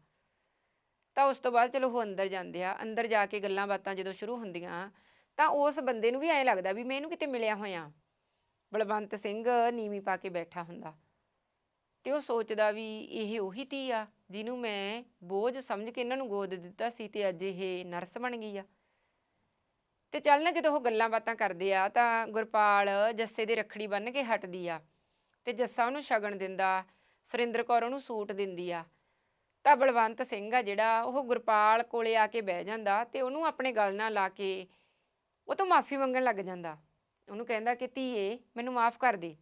ਤਾਂ ਉਸ ਤੋਂ ਬਾਅਦ ਚਲੋ ਉਹ ਅੰਦਰ ਜਾਂਦੇ ਆ। ਅੰਦਰ ਜਾ ਕੇ ਗੱਲਾਂ ਬਾਤਾਂ ਜਦੋਂ ਸ਼ੁਰੂ ਹੁੰਦੀਆਂ, ਤਾਂ ਉਸ ਬੰਦੇ ਨੂੰ ਵੀ ਐਂ ਲੱਗਦਾ ਵੀ ਮੈਂ ਇਹਨੂੰ ਕਿਤੇ ਮਿਲਿਆ ਹੋਇਆ। ਬਲਵੰਤ ਸਿੰਘ ਨੀਵੀਂ ਪਾ ਕੇ ਬੈਠਾ ਹੁੰਦਾ। ਤੇ ਉਹ ਸੋਚਦਾ ਵੀ ਇਹ ਉਹੀ ਧੀ ਆ, ਜਿਹਨੂੰ ਮੈਂ ਬੋਝ ਸਮਝ ਕੇ ਇਹਨਾਂ ਨੂੰ ਗੋਦ ਦਿੱਤਾ ਸੀ ਤੇ ਅੱਜ ਇਹ ਨਰਸ ਬਣ ਗਈ ਆ। ਤੇ ਚੱਲ ਨਾ ਜਦੋਂ ਉਹ ਗੱਲਾਂ ਬਾਤਾਂ ਕਰਦੇ ਆ ਤਾਂ ਗੁਰਪਾਲ ਜੱਸੇ ਦੇ ਰੱਖੜੀ ਬੰਨ੍ਹ ਕੇ ਹਟਦੀ ਆ ਤੇ ਜੱਸਾ ਉਹਨੂੰ ਸ਼ਗਨ ਦਿੰਦਾ, ਸੁਰਿੰਦਰ ਕੌਰ ਉਹਨੂੰ ਸੂਟ ਦਿੰਦੀ ਆ। ਤਾਂ ਬਲਵੰਤ ਸਿੰਘ ਆ ਜਿਹੜਾ, ਉਹ ਗੁਰਪਾਲ ਕੋਲੇ ਆ ਕੇ ਬਹਿ ਜਾਂਦਾ ਤੇ ਉਹਨੂੰ ਆਪਣੇ ਗੱਲ ਨਾਲ ਲਾ ਕੇ ਉਹ ਤੋਂ ਮਾਫੀ ਮੰਗਣ ਲੱਗ ਜਾਂਦਾ। ਉਹਨੂੰ ਕਹਿੰਦਾ ਕਿ ਧੀਏ, ਮੈਨੂੰ ਮਾਫ ਕਰ ਦੇ।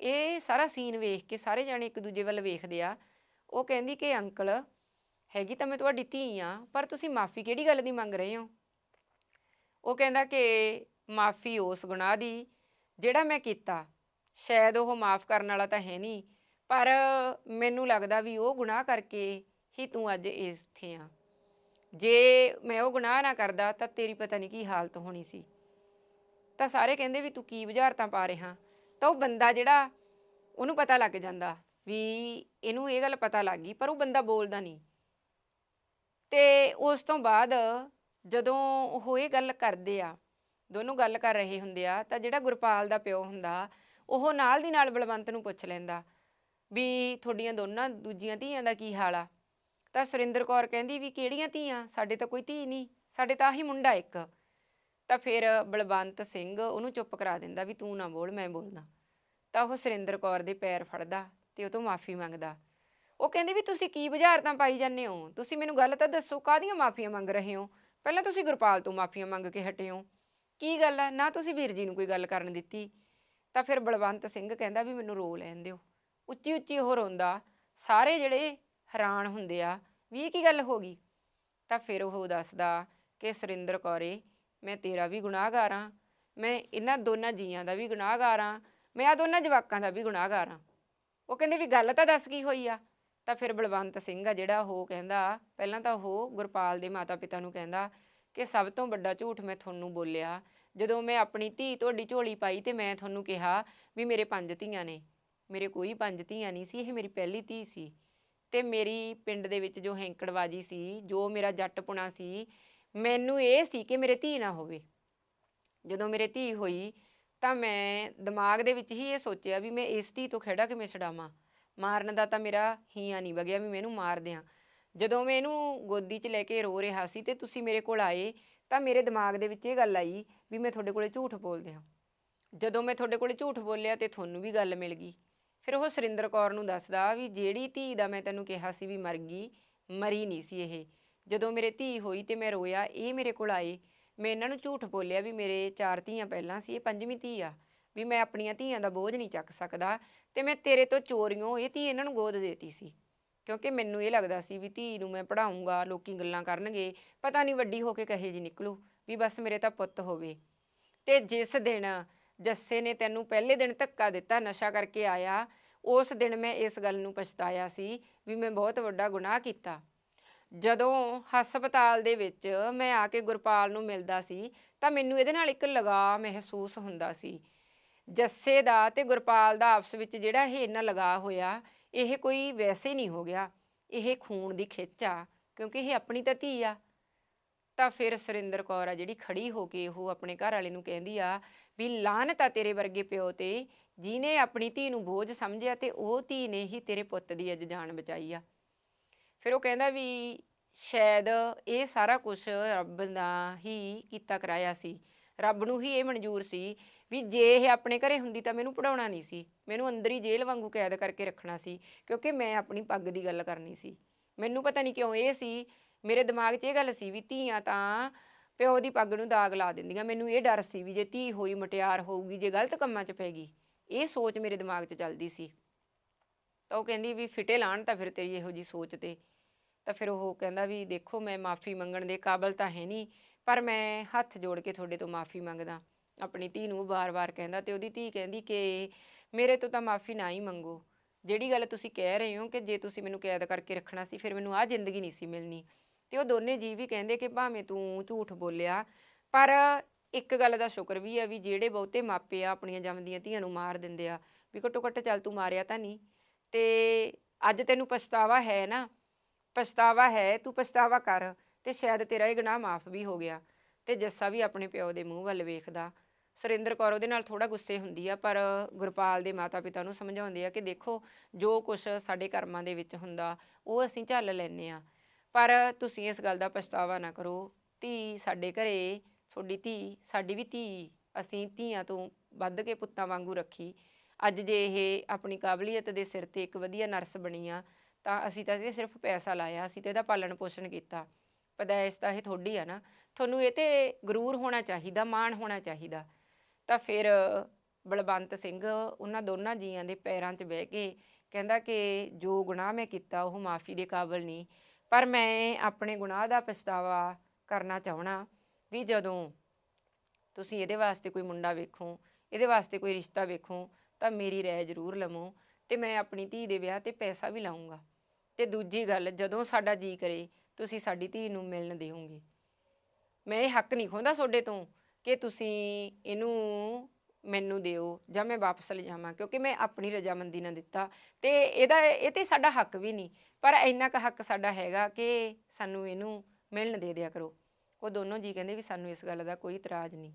ਇਹ ਸਾਰਾ ਸੀਨ ਵੇਖ ਕੇ ਸਾਰੇ ਜਾਣੇ ਇੱਕ ਦੂਜੇ ਵੱਲ ਵੇਖਦੇ ਆ। ਉਹ ਕਹਿੰਦੀ ਕਿ ਅੰਕਲ, ਹੈਗੀ ਤਾਂ ਮੈਂ ਤੁਹਾਡੀ ਧੀ ਆ, ਪਰ ਤੁਸੀਂ ਮਾਫੀ ਕਿਹੜੀ ਗੱਲ ਦੀ ਮੰਗ ਰਹੇ ਹੋ? ਉਹ ਕਹਿੰਦਾ ਕਿ ਮਾਫੀ ਉਸ ਗੁਨਾਹ ਦੀ, ਜਿਹੜਾ ਮੈਂ ਕੀਤਾ। ਸ਼ਾਇਦ ਉਹ ਮਾਫ ਕਰਨ ਵਾਲਾ ਤਾਂ ਹੈ ਨਹੀਂ, ਪਰ ਮੈਨੂੰ ਲੱਗਦਾ ਵੀ ਉਹ ਗੁਨਾਹ ਕਰਕੇ ਹੀ ਤੂੰ ਅੱਜ ਇੱਥੇ ਆ। ਜੇ ਮੈਂ ਉਹ ਗੁਨਾਹ ਨਾ ਕਰਦਾ ਤਾਂ ਤੇਰੀ ਪਤਾ ਨਹੀਂ ਕੀ ਹਾਲਤ ਹੋਣੀ ਸੀ। ਤਾਂ ਸਾਰੇ ਕਹਿੰਦੇ ਵੀ ਤੂੰ ਕੀ ਬੁਝਾਰਤਾਂ ਪਾ ਰਿਹਾ। ਤਾਂ ਉਹ ਬੰਦਾ ਜਿਹੜਾ, ਉਹਨੂੰ ਪਤਾ ਲੱਗ ਜਾਂਦਾ ਵੀ ਇਹਨੂੰ ਇਹ ਗੱਲ ਪਤਾ ਲੱਗ ਗਈ, ਪਰ ਉਹ ਬੰਦਾ ਬੋਲਦਾ ਨਹੀਂ। ਤੇ ਉਸ ਤੋਂ ਬਾਅਦ ਜਦੋਂ ਉਹ ਇਹ ਗੱਲ ਕਰਦੇ ਆ, ਦੋਨੋਂ ਗੱਲ ਕਰ ਰਹੇ ਹੁੰਦੇ ਆ, ਤਾਂ ਜਿਹੜਾ ਗੁਰਪਾਲ ਦਾ ਪਿਓ ਹੁੰਦਾ, ਉਹ ਨਾਲ ਦੀ ਨਾਲ ਬਲਵੰਤ ਨੂੰ ਪੁੱਛ ਲੈਂਦਾ ਵੀ ਤੁਹਾਡੀਆਂ ਦੋਨਾਂ ਦੂਜੀਆਂ ਧੀਆਂ ਦਾ ਕੀ ਹਾਲ ਆ? ਤਾਂ ਸੁਰਿੰਦਰ ਕੌਰ ਕਹਿੰਦੀ ਵੀ ਕਿਹੜੀਆਂ ਧੀਆਂ? ਸਾਡੇ ਤਾਂ ਕੋਈ ਧੀ ਨਹੀਂ, ਸਾਡੇ ਤਾਂ ਆਹੀ ਮੁੰਡਾ ਇੱਕ। ਤਾਂ ਫਿਰ ਬਲਵੰਤ ਸਿੰਘ ਉਹਨੂੰ ਚੁੱਪ ਕਰਾ ਦਿੰਦਾ ਵੀ ਤੂੰ ਨਾ ਬੋਲ, ਮੈਂ ਬੋਲਦਾ। ਤਾਂ ਉਹ ਸੁਰਿੰਦਰ ਕੌਰ ਦੇ ਪੈਰ ਫੜਦਾ ਤੇ ਉਹ ਤੋਂ ਮਾਫੀ ਮੰਗਦਾ। ਉਹ ਕਹਿੰਦੇ ਵੀ ਤੁਸੀਂ ਕੀ ਬੁਝਾਰਤਾਂ ਪਾਈ ਜਾਂਦੇ ਹੋ? ਤੁਸੀਂ ਮੈਨੂੰ ਗੱਲ ਤਾਂ ਦੱਸੋ, ਕਾਹਦੀਆਂ ਮਾਫੀਆਂ ਮੰਗ ਰਹੇ ਹੋ? ਪਹਿਲਾਂ ਤੁਸੀਂ ਗੁਰਪਾਲ ਤੋਂ ਮਾਫੀਆਂ ਮੰਗ ਕੇ ਹਟੇ ਹੋ। ਕੀ ਗੱਲ ਹੈ ਨਾ ਤੁਸੀਂ ਵੀਰ ਜੀ ਨੂੰ ਕੋਈ ਗੱਲ ਕਰਨ ਦਿੱਤੀ। ਤਾਂ ਫਿਰ ਬਲਵੰਤ ਸਿੰਘ ਕਹਿੰਦਾ ਵੀ ਮੈਨੂੰ ਰੋ ਲੈਣ ਦਿਓ। ਉੱਚੀ ਉੱਚੀ ਉਹ ਰੋਂਦਾ। ਸਾਰੇ ਜਿਹੜੇ ਹੈਰਾਨ ਹੁੰਦੇ ਆ, ਵੀ ਇਹ ਕੀ ਗੱਲ ਹੋ ਗਈ? ਤਾਂ ਫਿਰ ਉਹ ਦੱਸਦਾ ਕਿ ਸੁਰਿੰਦਰ ਕੌਰੇ ਮੈਂ ਤੇਰਾ ਵੀ ਗੁਨਾਹਗਾਰ ਹਾਂ, ਮੈਂ ਇਹਨਾਂ ਦੋਨਾਂ ਜੀਆਂ ਦਾ ਵੀ ਗੁਨਾਹਗਾਰ ਹਾਂ, ਮੈਂ ਆ ਦੋਨਾਂ ਜਵਾਕਾਂ ਦਾ ਵੀ ਗੁਨਾਹਗਾਰ ਹਾਂ। ਉਹ ਕਹਿੰਦੇ ਵੀ ਗੱਲ ਤਾਂ ਦੱਸ ਕੀ ਹੋਈ ਆ? ਤਾਂ ਫਿਰ ਬਲਵੰਤ ਸਿੰਘ ਆ ਜਿਹੜਾ ਉਹ ਕਹਿੰਦਾ, ਪਹਿਲਾਂ ਤਾਂ ਉਹ ਗੁਰਪਾਲ ਦੇ ਮਾਤਾ ਪਿਤਾ ਨੂੰ ਕਹਿੰਦਾ ਕਿ ਸਭ ਤੋਂ ਵੱਡਾ ਝੂਠ ਮੈਂ ਤੁਹਾਨੂੰ ਬੋਲਿਆ, ਜਦੋਂ ਮੈਂ ਆਪਣੀ ਧੀ ਤੁਹਾਡੀ ਝੋਲੀ ਪਾਈ ਤੇ ਮੈਂ ਤੁਹਾਨੂੰ ਕਿਹਾ ਵੀ ਮੇਰੇ ਪੰਜ ਧੀਆਂ ਨੇ। ਮੇਰੇ ਕੋਈ ਪੰਜ ਧੀਆਂ ਨਹੀਂ ਸੀ, ਇਹ ਮੇਰੀ ਪਹਿਲੀ ਧੀ ਸੀ। ਤੇ ਮੇਰੀ ਪਿੰਡ ਦੇ ਵਿੱਚ ਜੋ ਹੈਂਕੜਵਾਜੀ ਸੀ, ਜੋ ਮੇਰਾ ਜੱਟਪੁਣਾ ਸੀ ਮੈਨੂੰ ਇਹ ਸੀ ਕਿ ਮੇਰੇ ਧੀ ਨਾ ਹੋਵੇ। ਜਦੋਂ ਮੇਰੇ ਧੀ ਹੋਈ ਤਾਂ ਮੈਂ ਦਿਮਾਗ ਦੇ ਵਿੱਚ ਹੀ ਇਹ ਸੋਚਿਆ ਵੀ ਮੈਂ ਇਸ ਧੀ ਤੋਂ ਖੇੜਾ ਕਿਵੇਂ ਛਡਾਵਾਂ? ਮਾਰਨ ਦਾ ਤਾਂ ਮੇਰਾ ਹੀਆਂ ਨਹੀਂ ਵਗਿਆ ਵੀ ਮੈਂ ਇਹਨੂੰ ਮਾਰ ਦਿਆਂ। ਜਦੋਂ ਮੈਂ ਇਹਨੂੰ ਗੋਦੀ 'ਚ ਲੈ ਕੇ ਰੋ ਰਿਹਾ ਸੀ ਤੇ ਤੁਸੀਂ ਮੇਰੇ ਕੋਲ ਆਏ ਤਾਂ ਮੇਰੇ ਦਿਮਾਗ ਦੇ ਵਿੱਚ ਇਹ ਗੱਲ ਆਈ ਵੀ ਮੈਂ ਤੁਹਾਡੇ ਕੋਲੇ ਝੂਠ ਬੋਲਦੇ ਹਾਂ ਜਦੋਂ ਮੈਂ ਤੁਹਾਡੇ ਕੋਲੇ ਝੂਠ ਬੋਲਿਆ ਤੇ ਤੁਹਾਨੂੰ ਵੀ ਗੱਲ ਮਿਲ ਗਈ। ਫਿਰ ਉਹ ਸੁਰਿੰਦਰ ਕੌਰ ਨੂੰ ਦੱਸਦਾ ਵੀ ਜਿਹੜੀ ਧੀ ਦਾ ਮੈਂ ਤੈਨੂੰ ਕਿਹਾ ਸੀ ਵੀ ਮਰ ਗਈ, ਮਰੀ ਨਹੀਂ ਸੀ ਇਹ। ਜਦੋਂ ਮੇਰੇ ਧੀ ਹੋਈ ਤੇ ਮੈਂ ਰੋਇਆ, ਇਹ ਮੇਰੇ ਕੋਲ ਆਏ। ਮੈਂ ਇਹਨਾਂ ਨੂੰ ਝੂਠ ਬੋਲਿਆ ਵੀ ਮੇਰੇ ਚਾਰ ਧੀਆਂ ਪਹਿਲਾਂ ਸੀ, ਇਹ ਪੰਜਵੀਂ ਧੀ ਆ। ਵੀ ਮੈਂ ਆਪਣੀਆਂ ਧੀਆਂ ਦਾ ਬੋਝ ਨਹੀਂ ਚੱਕ ਸਕਦਾ ਤੇ ਮੈਂ ਤੇਰੇ ਤੋਂ ਚੋਰੀਆਂ ਇਹ ਧੀ ਇਹਨਾਂ ਨੂੰ ਗੋਦ ਦੇਤੀ ਸੀ। ਕਿਉਂਕਿ ਮੈਨੂੰ ਇਹ ਲੱਗਦਾ ਸੀ ਵੀ ਧੀ ਨੂੰ ਮੈਂ ਪੜਾਉਂਗਾ ਲੋਕੀ ਗੱਲਾਂ ਕਰਨਗੇ, ਪਤਾ ਨਹੀਂ ਵੱਡੀ ਹੋ ਕੇ ਕਹੇ ਜੀ ਨਿਕਲੂ ਵੀ ਬਸ ਮੇਰੇ ਤਾਂ ਪੁੱਤ ਹੋਵੇ। ਤੇ ਜਿਸ ਦਿਨ ਜੱਸੇ ਨੇ ਤੈਨੂੰ ਪਹਿਲੇ ਦਿਨ ਧੱਕਾ ਦਿੱਤਾ, ਨਸ਼ਾ ਕਰਕੇ ਆਇਆ, ਉਸ ਦਿਨ ਮੈਂ ਇਸ ਗੱਲ ਨੂੰ ਪਛਤਾਇਆ ਸੀ ਵੀ ਮੈਂ ਬਹੁਤ ਵੱਡਾ ਗੁਨਾਹ ਕੀਤਾ। ਜਦੋਂ ਹਸਪਤਾਲ ਦੇ ਵਿੱਚ ਮੈਂ ਆ ਕੇ ਗੁਰਪਾਲ ਨੂੰ ਮਿਲਦਾ ਸੀ, ਤਾਂ ਮੈਨੂੰ ਇਹਦੇ ਨਾਲ ਇੱਕ ਲਗਾਅ ਮਹਿਸੂਸ ਹੁੰਦਾ ਸੀ। ਜੱਸੇ ਦਾ ਤੇ ਗੁਰਪਾਲ ਦਾ ਆਪਸ ਵਿੱਚ ਜਿਹੜਾ ਇਹ ਇੰਨਾ ਲਗਾ ਹੋਇਆ, ਇਹ ਕੋਈ ਵੈਸੇ ਨਹੀਂ ਹੋ ਗਿਆ। ਇਹ ਖੂਨ ਦੀ ਖਿੱਚ ਆ, ਕਿਉਂਕਿ ਇਹ ਆਪਣੀ ਤਾਂ ਧੀ ਆ। ਤਾਂ ਫਿਰ ਸੁਰਿੰਦਰ ਕੌਰ ਆ ਜਿਹੜੀ ਖੜੀ ਹੋ ਕੇ ਉਹ ਆਪਣੇ ਘਰ ਵਾਲੇ ਨੂੰ ਕਹਿੰਦੀ ਆ ਵੀ, ਲਾਹਨਤ ਆ ਤੇਰੇ ਵਰਗੇ ਪਿਓ ਤੇ। ਜਿਹਨੇ ਆਪਣੀ ਧੀ ਨੂੰ ਬੋਝ ਸਮਝਿਆ ਤੇ ਉਹ ਧੀ ਨੇ ਹੀ ਤੇਰੇ ਪੁੱਤ ਦੀ ਅੱਜ ਜਾਨ ਬਚਾਈ ਆ। ਫਿਰ ਉਹ ਕਹਿੰਦਾ ਵੀ ਸ਼ਾਇਦ ਇਹ ਸਾਰਾ ਕੁਝ ਰੱਬ ਦਾ ਹੀ ਕੀਤਾ ਕਰਾਇਆ ਸੀ। ਰੱਬ ਨੂੰ ਹੀ ਇਹ ਮਨਜ਼ੂਰ ਸੀ ਵੀ ਜੇ ਇਹ ਆਪਣੇ ਘਰੇ ਹੁੰਦੀ ਤਾਂ ਮੈਨੂੰ ਪੜਾਉਣਾ ਨਹੀਂ ਸੀ। ਮੈਨੂੰ ਅੰਦਰ ਹੀ ਜੇਲ੍ਹ ਵਾਂਗੂ ਕੈਦ ਕਰਕੇ ਰੱਖਣਾ ਸੀ ਕਿਉਂਕਿ ਮੈਂ ਆਪਣੀ ਪੱਗ ਦੀ ਗੱਲ ਕਰਨੀ ਸੀ। ਮੈਨੂੰ ਪਤਾ ਨਹੀਂ ਕਿਉਂ ਇਹ ਸੀ, ਮੇਰੇ ਦਿਮਾਗ 'ਚ ਇਹ ਗੱਲ ਸੀ ਵੀ ਧੀਆਂ ਤਾਂ ਪਿਓ ਦੀ ਪੱਗ ਨੂੰ ਦਾਗ ਲਾ ਦਿੰਦੀਆਂ। ਮੈਨੂੰ ਇਹ ਡਰ ਸੀ ਵੀ ਜੇ ਧੀ ਹੋਈ ਮਟਿਆਰ ਹੋਊਗੀ, ਜੇ ਗਲਤ ਕੰਮਾਂ 'ਚ ਪੈ ਗਈ, ਇਹ ਸੋਚ ਮੇਰੇ ਦਿਮਾਗ 'ਚ ਚੱਲਦੀ ਸੀ। ਤਾਂ ਉਹ ਕਹਿੰਦੀ ਵੀ ਫਿਟੇ ਲਾਣ ਤਾਂ ਫਿਰ ਤੇਰੀ ਇਹੋ ਜੀ ਸੋਚ ਤੇ। ਤਾਂ ਫਿਰ ਉਹ ਕਹਿੰਦਾ ਵੀ ਦੇਖੋ ਮੈਂ ਮਾਫੀ ਮੰਗਣ ਦੇ ਕਾਬਲ ਤਾਂ ਹੈ ਨਹੀਂ, ਪਰ ਮੈਂ ਹੱਥ ਜੋੜ ਕੇ ਤੁਹਾਡੇ ਤੋਂ ਮਾਫੀ ਮੰਗਦਾ। ਆਪਣੀ ਧੀ ਨੂੰ ਵਾਰ-ਵਾਰ ਕਹਿੰਦਾ ਤੇ ਉਹਦੀ ਧੀ ਕਹਿੰਦੀ ਕਿ ਮੇਰੇ ਤੋਂ ਤਾਂ ਮਾਫੀ ਨਾ ਹੀ ਮੰਗੋ। ਜਿਹੜੀ ਗੱਲ ਤੁਸੀਂ ਕਹਿ ਰਹੇ ਹੋ ਕਿ ਜੇ ਤੁਸੀਂ ਮੈਨੂੰ ਕੈਦ ਕਰਕੇ ਰੱਖਣਾ ਸੀ, ਫਿਰ ਮੈਨੂੰ ਆਹ ਜ਼ਿੰਦਗੀ ਨਹੀਂ ਸੀ ਮਿਲਣੀ। ਤੇ ਉਹ ਦੋਨੇ ਜੀ ਵੀ ਕਹਿੰਦੇ ਕਿ ਭਾਵੇਂ ਤੂੰ ਝੂਠ ਬੋਲਿਆ, ਪਰ ਇੱਕ ਗੱਲ ਦਾ ਸ਼ੁਕਰ ਵੀ ਆ ਵੀ ਜਿਹੜੇ ਬਹੁਤੇ ਮਾਪੇ ਆ ਆਪਣੀਆਂ ਜੰਮਦੀਆਂ ਧੀਆਂ ਨੂੰ ਮਾਰ ਦਿੰਦੇ ਆ, ਵੀ ਘੱਟੋ ਘੱਟ ਚੱਲ ਤੂੰ ਮਾਰਿਆ ਤਾਂ ਨਹੀਂ। ਤੇ ਅੱਜ ਤੈਨੂੰ ਪਛਤਾਵਾ ਹੈ ਨਾ ਪਛਤਾਵਾ ਹੈ, ਤੂੰ ਪਛਤਾਵਾ ਕਰ, ਤੇ ਸ਼ਾਇਦ ਤੇਰਾ ਇਹ ਗੁਨਾਹ ਮਾਫ ਵੀ ਹੋ ਗਿਆ, ਤੇ ਜੱਸਾ ਵੀ ਆਪਣੇ ਪਿਓ ਦੇ ਮੂੰਹ ਵੱਲ ਵੇਖਦਾ। ਸੁਰਿੰਦਰ ਕੌਰ ਉਹਦੇ ਨਾਲ ਥੋੜਾ ਗੁੱਸੇ ਹੁੰਦੀ ਆ, ਪਰ ਗੁਰਪਾਲ ਦੇ ਮਾਤਾ-ਪਿਤਾ ਨੂੰ ਸਮਝਾਉਂਦੇ ਆ ਕਿ ਦੇਖੋ, ਜੋ ਕੁਝ ਸਾਡੇ ਕਰਮਾਂ ਦੇ ਵਿੱਚ ਹੁੰਦਾ, ਉਹ ਅਸੀਂ ਝੱਲ ਲੈਨੇ ਆ। ਪਰ ਤੁਸੀਂ ਇਸ ਗੱਲ ਦਾ ਪਛਤਾਵਾ ਨਾ ਕਰੋ, ਧੀ ਸਾਡੇ ਘਰੇ, ਤੁਹਾਡੀ ਧੀ, ਸਾਡੀ ਵੀ ਧੀ, ਅਸੀਂ ਧੀਆਂ ਤੋਂ ਵੱਧ ਕੇ ਪੁੱਤਾਂ ਵਾਂਗੂ ਰੱਖੀ। ਅੱਜ ਜੇ ਇਹ ਆਪਣੀ ਕਾਬਲੀਅਤ ਦੇ ਸਿਰ ਤੇ ਇੱਕ ਵਧੀਆ ਨਰਸ ਬਣੀ ਆ ਤਾਂ ਅਸੀਂ ਤਾਂ ਇਹ ਸਿਰਫ ਪੈਸਾ ਲਾਇਆ, ਅਸੀਂ ਤੇ ਇਹਦਾ ਪਾਲਣ ਪੋਸ਼ਣ ਕੀਤਾ। ਪਦਾਇਸ਼ ਤਾਂ ਇਹ ਤੁਹਾਡੀ ਆ ਨਾ। ਤੁਹਾਨੂੰ ਇਹ ਤੇ ਗਰੂਰ ਹੋਣਾ ਚਾਹੀਦਾ, ਮਾਣ ਹੋਣਾ ਚਾਹੀਦਾ। ਤਾਂ ਫਿਰ ਬਲਵੰਤ ਸਿੰਘ ਉਹਨਾਂ ਦੋਨਾਂ ਜੀਆਂ ਦੇ ਪੈਰਾਂ 'ਚ ਬਹਿ ਕੇ ਕਹਿੰਦਾ ਕਿ ਜੋ ਗੁਨਾਹ ਮੈਂ ਕੀਤਾ, ਉਹ ਮਾਫੀ ਦੇ ਕਾਬਲ ਨਹੀਂ। ਪਰ ਮੈਂ ਆਪਣੇ ਗੁਨਾਹ ਦਾ ਪਛਤਾਵਾ ਕਰਨਾ ਚਾਹਣਾ ਵੀ ਜਦੋਂ ਤੁਸੀਂ ਇਹਦੇ ਵਾਸਤੇ ਕੋਈ ਮੁੰਡਾ ਵੇਖੋ, ਇਹਦੇ ਵਾਸਤੇ ਕੋਈ ਰਿਸ਼ਤਾ ਵੇਖੋ, ਤਾਂ ਮੇਰੀ ਰਾਏ ਜ਼ਰੂਰ ਲਵੋ ਤੇ ਮੈਂ ਆਪਣੀ ਧੀ ਦੇ ਵਿਆਹ ਤੇ ਪੈਸਾ ਵੀ ਲਾਉਂਗਾ ਤੇ ਦੂਜੀ ਗੱਲ, ਜਦੋਂ ਸਾਡਾ ਜੀ ਕਰੇ, ਤੁਸੀਂ ਸਾਡੀ ਧੀ ਨੂੰ ਮਿਲਣ ਦਿਓਗੇ। ਮੈਂ ਇਹ ਹੱਕ ਨਹੀਂ ਖੋਂਦਾ ਤੁਹਾਡੇ ਤੋਂ ਕਿ ਤੁਸੀਂ ਇਹਨੂੰ ਮੈਨੂੰ ਦਿਓ ਜਾਂ ਮੈਂ ਵਾਪਸ ਲੈ ਜਾਵਾਂ, ਕਿਉਂਕਿ ਮੈਂ ਆਪਣੀ ਰਜਾਮੰਦੀ ਨਾਲ ਦਿੱਤਾ। ਤੇ ਇਹਦਾ, ਇਹ ਤੇ ਸਾਡਾ ਹੱਕ ਵੀ ਨਹੀਂ, ਪਰ ਇੰਨਾ ਕੁ ਹੱਕ ਸਾਡਾ ਹੈਗਾ ਕਿ ਸਾਨੂੰ ਇਹਨੂੰ ਮਿਲਣ ਦੇ ਦਿਆ ਕਰੋ। ਉਹ ਦੋਨੋਂ ਜੀ ਕਹਿੰਦੇ ਵੀ ਸਾਨੂੰ ਇਸ ਗੱਲ ਦਾ ਕੋਈ ਇਤਰਾਜ਼ ਨਹੀਂ।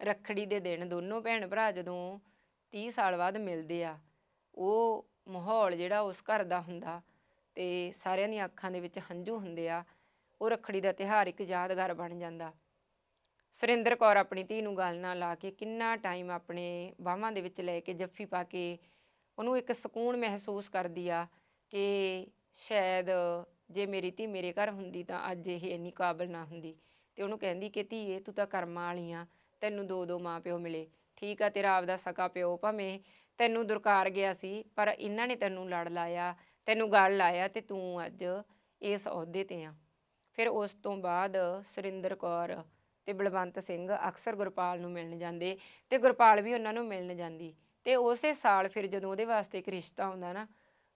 ਰੱਖੜੀ ਦੇ ਦਿਨ ਦੋਨੋਂ ਭੈਣ ਭਰਾ ਜਦੋਂ 30 ਸਾਲ ਬਾਅਦ ਮਿਲਦੇ ਆ, ਉਹ ਮਾਹੌਲ ਜਿਹੜਾ ਉਸ ਘਰ ਦਾ ਹੁੰਦਾ ਤੇ ਸਾਰਿਆਂ ਦੀਆਂ ਅੱਖਾਂ ਦੇ ਵਿੱਚ ਹੰਝੂ ਹੁੰਦੇ ਆ, ਉਹ ਰੱਖੜੀ ਦਾ ਤਿਉਹਾਰ ਇੱਕ ਯਾਦਗਾਰ ਬਣ ਜਾਂਦਾ। ਸੁਰਿੰਦਰ ਕੌਰ ਆਪਣੀ ਧੀ ਨੂੰ ਗੱਲ ਨਾਲ ਲਾ ਕੇ ਕਿੰਨਾ ਟਾਈਮ ਆਪਣੇ ਬਾਹਾਂ ਦੇ ਵਿੱਚ ਲੈ ਕੇ ਜੱਫੀ ਪਾ ਕੇ ਉਹਨੂੰ ਇੱਕ ਸਕੂਨ ਮਹਿਸੂਸ ਕਰਦੀ ਆ ਕਿ ਸ਼ਾਇਦ ਜੇ ਮੇਰੀ ਧੀ ਮੇਰੇ ਘਰ ਹੁੰਦੀ ਤਾਂ ਅੱਜ ਇਹ ਇੰਨੀ ਕਾਬਲ ਨਾ ਹੁੰਦੀ। ਤੇ ਉਹਨੂੰ ਕਹਿੰਦੀ ਕਿ ਧੀਏ, ਤੂੰ ਤਾਂ ਕਰਮਾਂ ਵਾਲੀ ਆ, ਤੈਨੂੰ ਦੋ ਦੋ ਮਾਂ ਪਿਓ ਮਿਲੇ। ਠੀਕ ਆ, ਤੇਰਾ ਆਪਦਾ ਸਕਾ ਪਿਓ ਭਾਵੇਂ ਤੈਨੂੰ ਦੁਰਕਾਰ ਗਿਆ ਸੀ, ਪਰ ਇਹਨਾਂ ਨੇ ਤੈਨੂੰ ਲੜ ਲਾਇਆ। ਤੈਨੂੰ ਗੱਲ ਲਾਇਆ ਤੇ ਤੂੰ ਅੱਜ ਇਸ ਅਹੁਦੇ ਤੇ ਆ। ਫਿਰ ਉਸ ਤੋਂ ਬਾਅਦ ਸੁਰਿੰਦਰ ਕੌਰ ਤੇ ਬਲਵੰਤ ਸਿੰਘ ਅਕਸਰ ਗੁਰਪਾਲ ਨੂੰ ਮਿਲਣ ਜਾਂਦੇ ਤੇ ਗੁਰਪਾਲ ਵੀ ਉਹਨਾਂ ਨੂੰ ਮਿਲਣ ਜਾਂਦੀ। ਤੇ ਉਸੇ ਸਾਲ ਫਿਰ ਜਦੋਂ ਉਹਦੇ ਵਾਸਤੇ ਇੱਕ ਰਿਸ਼ਤਾ ਹੁੰਦਾ ਨਾ,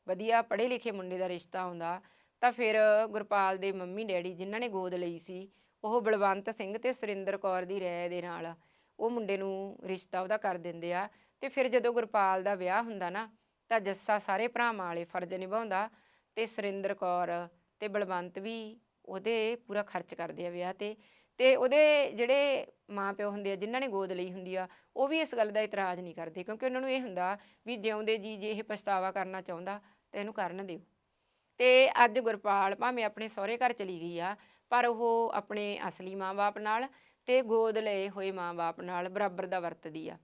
ਵਧੀਆ ਪੜ੍ਹੇ ਲਿਖੇ ਮੁੰਡੇ ਦਾ ਰਿਸ਼ਤਾ ਆਉਂਦਾ, ਤਾਂ ਫਿਰ ਗੁਰਪਾਲ ਦੇ ਮੰਮੀ ਡੈਡੀ ਜਿਨ੍ਹਾਂ ਨੇ ਗੋਦ ਲਈ ਸੀ, ਉਹ ਬਲਵੰਤ ਸਿੰਘ ਤੇ ਸੁਰਿੰਦਰ ਕੌਰ ਦੀ ਰਾਏ ਦੇ ਨਾਲ ਉਹ ਮੁੰਡੇ ਨੂੰ ਰਿਸ਼ਤਾ ਉਹਦਾ ਕਰ ਦਿੰਦੇ ਆ। ਤੇ ਫਿਰ ਜਦੋਂ ਗੁਰਪਾਲ ਦਾ ਵਿਆਹ ਹੁੰਦਾ ਨਾ ਤਾਂ ਜੱਸਾ ਸਾਰੇ ਭਰਾਵਾਂ ਵਾਲੇ ਫਰਜ਼ ਨਿਭਾਉਂਦਾ ਤੇ ਸੁਰਿੰਦਰ ਕੌਰ ਤੇ ਬਲਵੰਤ ਵੀ ਉਹਦੇ ਪੂਰਾ ਖਰਚ ਕਰਦੇ ਆ ਵਿਆਹ ਤੇ ਤੇ ਉਹਦੇ ਜਿਹੜੇ ਮਾਪਿਓ ਹੁੰਦੇ ਆ, ਜਿਨ੍ਹਾਂ ਨੇ ਗੋਦ ਲਈ ਹੁੰਦੀ ਆ, ਉਹ ਵੀ ਇਸ ਗੱਲ ਦਾ ਇਤਰਾਜ਼ ਨਹੀਂ ਕਰਦੇ, ਕਿਉਂਕਿ ਉਹਨਾਂ ਨੂੰ ਇਹ ਹੁੰਦਾ ਵੀ ਜਿਉਂਦੇ ਜੀ, ਜੇ ਇਹ ਪਛਤਾਵਾ ਕਰਨਾ ਚਾਹੁੰਦਾ ਤਾਂ ਇਹਨੂੰ ਕਰਨ ਦਿਓ। ਤੇ ਅੱਜ ਗੁਰਪਾਲ ਭਾਵੇਂ ਆਪਣੇ ਸਹੁਰੇ ਘਰ ਚਲੀ ਗਈ ਆ, ਪਰ ਉਹ ਆਪਣੇ ਅਸਲੀ ਮਾਂ-ਬਾਪ ਨਾਲ ਤੇ ਗੋਦ ਲਏ ਹੋਏ ਮਾਂ-ਬਾਪ ਨਾਲ ਬਰਾਬਰ ਦਾ ਵਰਤਦੀ ਆ।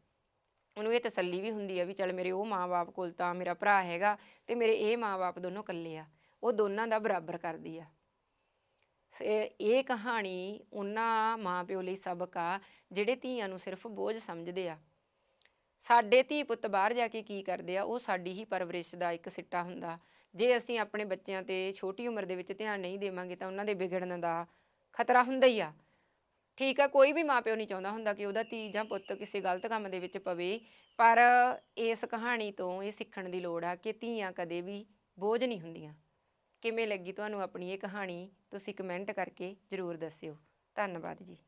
ਉਹਨੂੰ ਇਹ ਤਸੱਲੀ ਵੀ ਹੁੰਦੀ ਆ ਵੀ ਚੱਲ ਮੇਰੇ ਉਹ ਮਾਂ-ਬਾਪ ਕੋਲ ਤਾਂ ਮੇਰਾ ਭਰਾ ਹੈਗਾ ਤੇ ਮੇਰੇ ਇਹ ਮਾਂ-ਬਾਪ ਦੋਨੋਂ ਇਕੱਲੇ ਆ, ਉਹ ਦੋਨਾਂ ਦਾ ਬਰਾਬਰ ਕਰਦੀ ਆ। ਇਹ ਇਹ ਕਹਾਣੀ ਉਹਨਾਂ ਮਾਂ-ਪਿਓ ਲਈ ਸਬਕ ਆ, ਜਿਹੜੇ ਧੀਆਂ ਨੂੰ ਸਿਰਫ ਬੋਝ ਸਮਝਦੇ ਆ। ਸਾਡੇ ਧੀ ਪੁੱਤ ਬਾਹਰ ਜਾ ਕੇ ਕੀ ਕਰਦੇ ਆ, ਉਹ ਸਾਡੀ ਹੀ ਪਰਵਰਿਸ਼ ਦਾ ਇੱਕ ਸਿੱਟਾ ਹੁੰਦਾ। ਜੇ ਅਸੀਂ ਆਪਣੇ ਬੱਚਿਆਂ ਤੇ ਛੋਟੀ ਉਮਰ ਦੇ ਵਿੱਚ ਧਿਆਨ ਨਹੀਂ ਦੇਵਾਂਗੇ ਤਾਂ ਉਹਨਾਂ ਦੇ ਵਿਗੜਨ ਦਾ ਖਤਰਾ ਹੁੰਦਾ ਹੀ ਆ। ਠੀਕ ਆ, ਕੋਈ ਵੀ ਮਾਪਿਓ ਨਹੀਂ ਚਾਹੁੰਦਾ ਹੁੰਦਾ ਕਿ ਉਹਦਾ ਧੀ ਜਾਂ ਪੁੱਤ ਕਿਸੇ ਗਲਤ ਕੰਮ ਦੇ ਵਿੱਚ ਪਵੇ, ਪਰ ਇਸ ਕਹਾਣੀ ਤੋਂ, ਇਹ ਸਿੱਖਣ ਦੀ ਲੋੜ ਆ ਕਿ ਧੀਆਂ ਕਦੇ ਵੀ ਬੋਝ ਨਹੀਂ ਹੁੰਦੀਆਂ। ਕਿਵੇਂ ਲੱਗੀ ਤੁਹਾਨੂੰ ਆਪਣੀ ਇਹ ਕਹਾਣੀ? ਤੁਸੀਂ ਕਮੈਂਟ ਕਰਕੇ ਜ਼ਰੂਰ ਦੱਸਿਓ। ਧੰਨਵਾਦ ਜੀ।